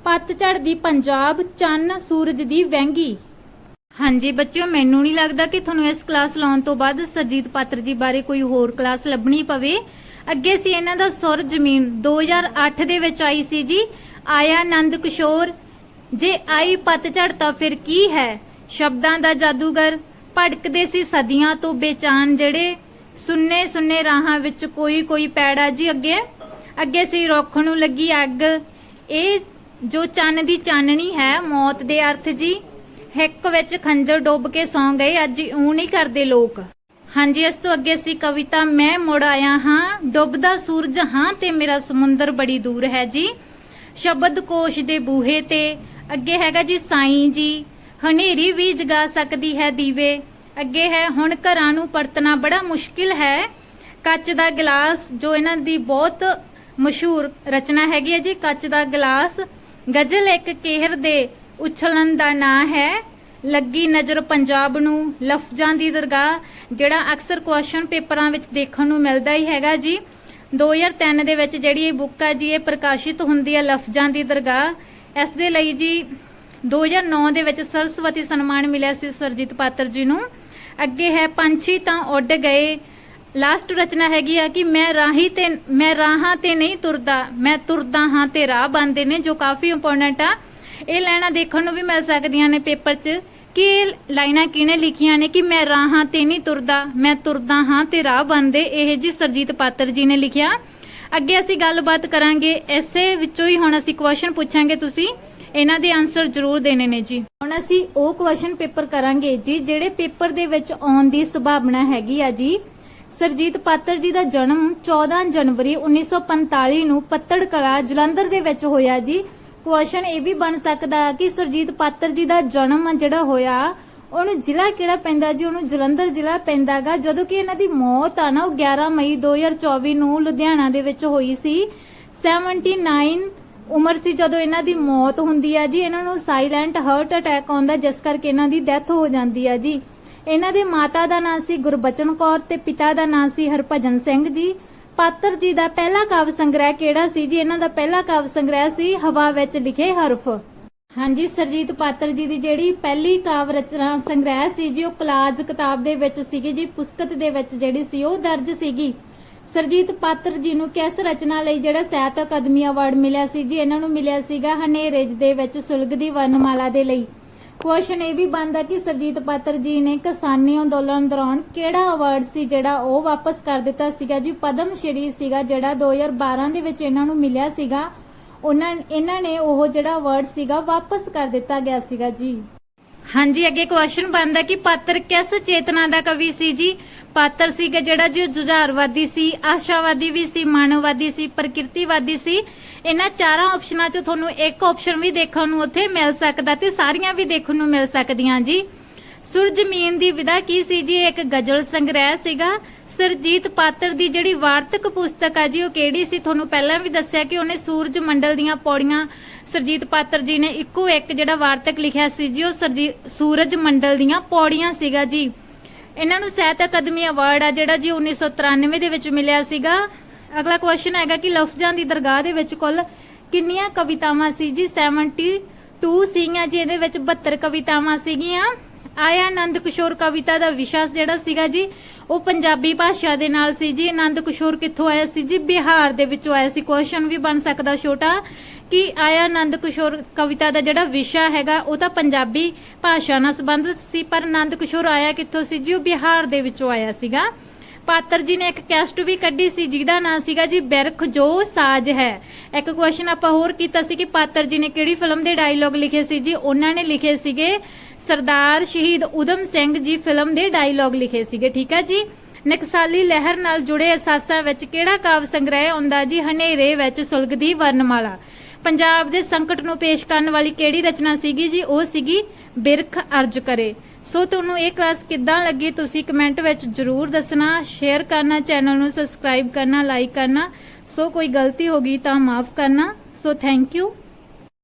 ਪੱਤਝੜ ਦੀ ਪੰਜਾਬ, ਚੰਨ ਸੂਰਜ ਦੀ ਵਹਿੰਗੀ। ਹਾਂਜੀ, ਬੱਚਿਓ, ਮੈਨੂੰ ਨਹੀਂ ਲੱਗਦਾ ਕਿ ਤੁਹਾਨੂੰ ਇਸ ਕਲਾਸ ਲਾਉਣ ਤੋਂ ਬਾਅਦ ਸਰਜੀਤ ਪਾਤਰ ਜੀ ਬਾਰੇ ਕੋਈ ਹੋਰ ਕਲਾਸ ਲੱਭਣੀ ਪਵੇ। ਅੱਗੇ ਸੀ ਇਹਨਾਂ ਦਾ ਸੁਰ, ਜ਼ਮੀਨ। 2008 ਦੇ ਵਿੱਚ ਆਈ ਸੀ ਜੀ, ਆਇਆ ਆਨੰਦ ਕਿਸ਼ੋਰ, ਜੇ ਆਈ ਪਤਝੜ ਤਾਂ ਫਿਰ ਕੀ ਹੈ? ਸ਼ਬਦਾਂ ਦਾ ਜਾਦੂਗਰ ਭੜਕਦੇ ਸੀ ਸਦੀਆਂ ਤੋਂ ਬੇਚਾਨ ਜਿਹੜੇ ਸੁੰਨੇ ਸੁੰਨੇ ਰਾਹਾਂ ਵਿੱਚ ਕੋਈ ਕੋਈ ਪੈੜਾ ਜੀ ਅੱਗੇ। ਅੱਗੇ ਸੀ ਰੁੱਖ ਨੂੰ ਲੱਗੀ ਅੱਗ। ਇਹ ਜੋ ਚੰਨ ਦੀ ਚਾਨਣੀ ਹੈ, ਮੌਤ ਦੇ ਅਰਥ ਜੀ, ਹਿੱਕ ਵਿੱਚ ਖੰਜਰ ਡੁੱਬ ਕੇ ਸੌਂ ਗਏ, ਅੱਜ ਉਹ ਨਹੀਂ ਕਰਦੇ ਲੋਕ। ਹਾਂਜੀ, ਇਸ ਤੋਂ ਅੱਗੇ ਸੀ ਕਵਿਤਾ, ਮੈਂ ਮੁੜ ਆਇਆ ਹਾਂ, ਡੁੱਬਦਾ ਸੂਰਜ ਹਾਂ ਤੇ ਮੇਰਾ ਸਮੁੰਦਰ ਬੜੀ ਦੂਰ ਹੈ ਜੀ। ਸ਼ਬਦ ਕੋਸ਼ ਦੇ ਬੂਹੇ ਤੇ ਅੱਗੇ ਹੈਗਾ ਜੀ ਸਾਈਂ ਜੀ ਹਨੇਰੀ ਵੀ ਜਗਾ ਸਕਦੀ ਹੈ ਦੀਵੇ। ਅੱਗੇ ਹੈ, ਹੁਣ ਘਰਾਂ ਨੂੰ ਪਰਤਣਾ ਬੜਾ ਮੁਸ਼ਕਿਲ ਹੈ। ਕੱਚ ਦਾ ਗਲਾਸ ਜੋ ਇਹਨਾਂ ਦੀ ਬਹੁਤ ਮਸ਼ਹੂਰ ਰਚਨਾ ਹੈਗੀ ਹੈ ਜੀ, ਕੱਚ ਦਾ ਗਲਾਸ ਗਜ਼ਲ ਇੱਕ ਕੇਹਰ ਦੇ ਉਛਲਣ ਦਾ ਨਾਂ ਹੈ। ਲੱਗੀ ਨਜ਼ਰ ਪੰਜਾਬ ਨੂੰ, ਲਫ਼ਜ਼ਾਂ ਦੀ ਦਰਗਾਹ, ਜਿਹੜਾ ਅਕਸਰ ਕੁਐਸਚਨ ਪੇਪਰਾਂ ਵਿੱਚ ਦੇਖਣ ਨੂੰ ਮਿਲਦਾ ਹੀ ਹੈਗਾ ਜੀ। 2003 ਦੇ ਵਿੱਚ ਜਿਹੜੀ ਇਹ ਬੁੱਕ ਹੈ ਜੀ, ਇਹ ਪ੍ਰਕਾਸ਼ਿਤ ਹੁੰਦੀ ਹੈ ਲਫ਼ਜ਼ਾਂ ਦੀ ਦਰਗਾਹ। ਇਸ ਦੇ ਲਈ ਜੀ 2009 ਦੇ ਵਿੱਚ ਸਰਸਵਤੀ ਸਨਮਾਨ ਮਿਲਿਆ ਸੀ ਸਰਜੀਤ ਪਾਤਰ ਜੀ ਨੂੰ। ਅੱਗੇ ਹੈ ਪੰਛੀ ਤਾਂ ਉੱਡ ਗਏ। ਲਾਸਟ ਰਚਨਾ ਹੈਗੀ ਆ ਕਿ ਮੈਂ ਰਾਹੀ ਤੇ, ਮੈਂ ਰਾਹਾਂ ਤੇ ਨਹੀਂ ਤੁਰਦਾ, ਮੈਂ ਤੁਰਦਾ ਹਾਂ ਤੇ ਰਾਹ ਬੰਦੇ ਨੇ, ਜੋ ਕਾਫੀ ਇੰਪੋਰਟੈਂਟ ਆ। ਇਹ ਲਾਈਨਾਂ ਦੇਖਣ ਨੂੰ ਵੀ ਮਿਲ ਸਕਦੀਆਂ ਨੇ ਪੇਪਰ 'ਚ ਕਿ ਇਹ ਲਾਈਨਾਂ ਕਿਹਨੇ ਲਿਖੀਆਂ ਨੇ ਕਿ ਮੈਂ ਰਾਹਾਂ ਤੇ ਨਹੀਂ ਤੁਰਦਾ, ਮੈਂ ਤੁਰਦਾ ਹਾਂ ਤੇ ਰਾਹ ਬੰਦੇ ਇਹ ਜੀ ਸਰਜੀਤ ਪਾਤਰ ਜੀ ਨੇ ਲਿਖਿਆ। ਅੱਗੇ ਅਸੀਂ ਗੱਲਬਾਤ ਕਰਾਂਗੇ, ਐਸੇ ਵਿੱਚੋਂ ਹੀ ਹੁਣ ਅਸੀਂ ਕੁਐਸਚਨ ਪੁੱਛਾਂਗੇ ਤੁਸੀਂ। ਇਹਨਾਂ ਦੇ ਆਨਸਰ ਜ਼ਰੂਰ ਦੇਣੇ ਨੇ ਜੀ। ਹੁਣ ਅਸੀਂ ਉਹ ਕੁਐਸਚਨ ਪੇਪਰ ਕਰਾਂਗੇ ਜੀ, ਜਿਹੜੇ ਪੇਪਰ ਦੇ ਵਿੱਚ ਆਉਣ ਦੀ ਸੰਭਾਵਨਾ ਹੈਗੀ ਆ ਜੀ। ਸਰਜੀਤ ਪਾਤਰ ਜੀ ਦਾ ਜਨਮ 14 ਜਨਵਰੀ 1945 ਨੂੰ ਪੱਤੜ ਕਲਾ ਜਲੰਧਰ ਦੇ ਵਿੱਚ ਹੋਇਆ ਜੀ। ਕੁਐਸਚਨ ਇਹ ਵੀ ਬਣ ਸਕਦਾ ਕਿ ਸਰਜੀਤ ਪਾਤਰ ਜੀ ਦਾ ਜਨਮ ਜਿਹੜਾ ਹੋਇਆ, ਉਹਨੂੰ ਜ਼ਿਲ੍ਹਾ ਕਿਹੜਾ ਪੈਂਦਾ ਜੀ? ਉਹਨੂੰ ਜਲੰਧਰ ਜ਼ਿਲ੍ਹਾ ਪੈਂਦਾਗਾ, ਜਦੋਂ ਕਿ ਇਹਨਾਂ ਦੀ ਮੌਤ ਆ ਨਾ, ਉਹ 11 ਮਈ 2024 ਨੂੰ ਲੁਧਿਆਣਾ ਦੇ ਵਿੱਚ ਹੋਈ ਸੀ। 79 ਉਮਰ ਸੀ ਜਦੋਂ ਇਹਨਾਂ ਦੀ ਮੌਤ ਹੁੰਦੀ ਆ ਜੀ, ਇਹਨਾਂ ਨੂੰ ਸਾਇਲੈਂਟ ਹਾਰਟ ਅਟੈਕ ਆਉਂਦਾ, ਜਿਸ ਕਰਕੇ ਇਹਨਾਂ ਦੀ ਡੈਥ ਹੋ ਜਾਂਦੀ ਆ ਜੀ। ਇਹਨਾਂ ਦੇ ਮਾਤਾ ਦਾ ਨਾਮ ਸੀ ਗੁਰਬਚਨ ਕੌਰ ਤੇ ਪਿਤਾ ਦਾ ਨਾਮ ਸੀ ਹਰਭਜਨ ਸਿੰਘ ਜੀ। ਪਾਤਰ ਜੀ ਦਾ ਪਹਿਲਾ ਕਾਵਿ ਸੰਗ੍ਰਹਿ ਕਿਹੜਾ ਸੀ ਜੀ? ਇਹਨਾਂ ਦਾ ਪਹਿਲਾ ਕਾਵਿ ਸੰਗ੍ਰਹਿ ਸੀ ਹਵਾ ਵਿੱਚ ਲਿਖੇ ਹਰਫ। ਹਾਂਜੀ, ਸਰਜੀਤ ਪਾਤਰ ਜੀ ਦੀ ਜਿਹੜੀ ਪਹਿਲੀ ਕਾਵ ਰਚਨਾ ਸੰਗ੍ਰਹਿ ਸੀ ਜੀ, ਉਹ ਕਲਾਜ ਕਿਤਾਬ ਦੇ ਵਿੱਚ ਸੀਗੀ ਜੀ, ਪੁਸਤਕ ਦੇ ਵਿੱਚ ਜਿਹੜੀ ਸੀ ਉਹ ਦਰਜ ਸੀਗੀ। ਸਰਜੀਤ ਪਾਤਰ ਜੀ ਨੂੰ ਕਿਸ ਰਚਨਾ ਲਈ ਜਿਹੜਾ ਸਾਹਿਤ ਅਕਾਦਮੀ ਅਵਾਰਡ ਮਿਲਿਆ ਸੀ ਜੀ? ਇਹਨਾਂ ਨੂੰ ਮਿਲਿਆ ਸੀਗਾ ਹਨੇਰੇ ਦੇ ਵਿੱਚ ਸੁਲਗਦੀ ਵਰਨਮਾਲਾ ਦੇ ਲਈ। ਕੁਐਸਚਨ ਇਹ ਵੀ ਬਣਦਾ ਕਿ ਸਰਜੀਤ ਪਾਤਰ ਜੀ ਨੇ ਕਿਸਾਨੀ ਅੰਦੋਲਨ ਦੌਰਾਨ ਕਿਹੜਾ ਅਵਾਰਡ ਸੀ ਜਿਹੜਾ ਉਹ ਵਾਪਸ ਕਰ ਦਿੱਤਾ ਸੀਗਾ ਜੀ? ਪਦਮ ਸ਼੍ਰੀ ਸੀਗਾ ਜਿਹੜਾ 2012 ਦੇ ਵਿੱਚ ਇਹਨਾਂ ਨੂੰ ਮਿਲਿਆ ਸੀਗਾ। ਉਹਨਾਂ, ਇਹਨਾਂ ਨੇ ਉਹ ਜਿਹੜਾ ਅਵਾਰਡ ਸੀਗਾ ਵਾਪਸ ਕਰ ਦਿੱਤਾ ਗਿਆ ਸੀਗਾ ਜੀ। ਹਾਂਜੀ, ਅੱਗੇ ਕੁਐਸਚਨ ਬਣਦਾ ਕਿ ਪਾਤਰ ਕਿਸ ਚੇਤਨਾ ਦਾ ਕਵੀ ਸੀ ਜੀ? ਪਾਤਰ ਸੀਗਾ ਜਿਹੜਾ ਜੀ, ਉਹ ਜੁਝਾਰਵਾਦੀ ਸੀ, ਆਸ਼ਾਵਾਦੀ ਵੀ ਸੀ, ਮਾਨਵਵਾਦੀ ਸੀ, ਪ੍ਰਕਿਰਤੀਵਾਦੀ ਸੀ। ਇਹਨਾਂ ਚਾਰਾਂ ਆਪਸ਼ਨਾਂ 'ਚ ਤੁਹਾਨੂੰ ਇੱਕ ਆਪਸ਼ਨ ਵੀ ਦੇਖਣ ਨੂੰ ਉੱਥੇ ਮਿਲ ਸਕਦਾ ਤੇ ਸਾਰੀਆਂ ਵੀ ਦੇਖਣ ਨੂੰ ਮਿਲ ਸਕਦੀਆਂ ਜੀ। ਸੁਰ ਦੀ ਵਿਦਾ ਕੀ ਸੀ ਜੀ? ਇੱਕ ਗਜ਼ਲ ਸੰਗ੍ਰਹਿ ਸੀਗਾ। ਸਰਜੀਤ ਪਾਤਰ ਦੀ ਜਿਹੜੀ ਵਾਰਤਕ ਪੁਸਤਕ ਆ ਜੀ, ਉਹ ਕਿਹੜੀ ਸੀ? ਤੁਹਾਨੂੰ ਪਹਿਲਾਂ ਵੀ ਦੱਸਿਆ ਕਿ ਉਹਨੇ ਸੂਰਜ ਮੰਡਲ ਦੀਆਂ ਪੌੜੀਆਂ, ਸਰਜੀਤ ਪਾਤਰ ਜੀ ਨੇ ਇੱਕੋ ਇੱਕ ਜਿਹੜਾ ਵਾਰਤਕ ਲਿਖਿਆ ਸੀ ਜੀ, ਉਹ ਸਰਜੀ, ਸੂਰਜ ਮੰਡਲ ਦੀਆਂ ਪੌੜੀਆਂ ਸੀਗਾ ਜੀ। ਇਹਨਾਂ ਨੂੰ ਸਾਹਿਤ ਅਕਾਦਮੀ ਅਵਾਰਡ ਆ, ਜਿਹੜਾ ਜੀ 1993 ਦੇ ਵਿੱਚ ਮਿਲਿਆ ਸੀਗਾ। ਅਗਲਾ ਕੁਐਸਚਨ ਹੈਗਾ ਕਿ ਲਫ਼ਜ਼ਾਂ ਦੀ ਦਰਗਾਹ ਦੇ ਵਿੱਚ ਕੁੱਲ ਕਿੰਨੀਆਂ ਕਵਿਤਾਵਾਂ ਸੀ ਜੀ? 72 ਸੀਗੀਆਂ ਜੀ, ਇਹਦੇ ਵਿੱਚ 72 ਕਵਿਤਾਵਾਂ ਸੀਗੀਆਂ। ਆਇਆ ਆਨੰਦ ਕਿਸ਼ੋਰ ਕਵਿਤਾ ਦਾ ਵਿਸ਼ਾ ਜਿਹੜਾ ਸੀਗਾ ਜੀ, ਉਹ ਪੰਜਾਬੀ ਭਾਸ਼ਾ ਦੇ ਨਾਲ ਸੀ ਜੀ। ਆਨੰਦ ਕਿਸ਼ੋਰ ਕਿੱਥੋਂ ਆਇਆ ਸੀ ਜੀ? ਬਿਹਾਰ ਦੇ ਵਿੱਚੋਂ ਆਇਆ ਸੀ। ਕੁਐਸਚਨ ਵੀ ਬਣ ਸਕਦਾ ਛੋਟਾ। ਕਿ ਆਇਆ ਆਨੰਦ ਕਿਸ਼ੋਰ ਕਵਿਤਾ ਦਾ ਜਿਹੜਾ ਵਿਸ਼ਾ ਹੈਗਾ, ਉਹ ਤਾਂ ਪੰਜਾਬੀ ਭਾਸ਼ਾ ਨਾਲ ਸੰਬੰਧਿਤ ਸੀ, ਪਰ ਆਨੰਦ ਕਿਸ਼ੋਰ ਆਇਆ ਕਿੱਥੋਂ ਸੀ ਜੀ? ਉਹ ਬਿਹਾਰ ਦੇ ਵਿੱਚੋਂ ਆਇਆ ਸੀਗਾ। ਪਾਤਰ ਜੀ ਨੇ ਇੱਕ ਕੈਸਟ ਵੀ ਕੱਢੀ ਸੀ, ਜਿਹਦਾ ਨਾਮ ਸੀਗਾ ਜੀ ਬਿਰਖ ਜੋ ਸਾਜ ਹੈ। ਇੱਕ ਕੁਐਸਚਨ ਆਪਾਂ ਹੋਰ ਕੀਤਾ ਸੀ ਕਿ ਪਾਤਰ ਜੀ ਨੇ ਕਿਹੜੀ ਫਿਲਮ ਦੇ ਡਾਇਲੋਗ ਲਿਖੇ ਸੀ ਜੀ? ਉਹਨਾਂ ਨੇ ਲਿਖੇ ਸੀਗੇ ਸਰਦਾਰ ਸ਼ਹੀਦ ਉਦਮ ਸਿੰਘ ਜੀ ਫਿਲਮ ਦੇ ਡਾਇਲੋਗ ਲਿਖੇ ਸੀਗੇ, ਠੀਕ ਹੈ ਜੀ? ਨਕਸਾਲੀ ਲਹਿਰ ਨਾਲ ਜੁੜੇ ਅਹਿਸਾਸਾਂ ਵਿੱਚ ਕਿਹੜਾ ਕਾਵਿ ਸੰਗ੍ਰਹਿ ਆਉਂਦਾ ਜੀ? ਹਨੇਰੇ ਵਿੱਚ ਸੁਲਗਦੀ ਵਰਨਮਾਲਾ। ਪੰਜਾਬ ਦੇ ਸੰਕਟ ਨੂੰ ਪੇਸ਼ ਕਰਨ ਵਾਲੀ ਕਿਹੜੀ ਰਚਨਾ ਸੀਗੀ ਜੀ? ਉਹ ਸੀਗੀ ਬਿਰਖ ਅਰਜ ਕਰੇ। ਸੋ ਤੁਹਾਨੂੰ ਇਹ ਕਲਾਸ ਕਿੱਦਾਂ ਲੱਗੀ? ਤੁਸੀਂ ਕਮੈਂਟ ਵਿੱਚ ਜਰੂਰ ਦੱਸਣਾ ਸ਼ੇਅਰ ਕਰਨਾ ਚੈਨਲ ਨੂੰ ਸਬਸਕ੍ਰਾਈਬ ਕਰਨਾ ਲਾਈਕ ਕਰਨਾ। ਸੋ ਕੋਈ ਗਲਤੀ ਹੋ ਗਈ ਤਾਂ ਮਾਫ ਕਰਨਾ। So thank you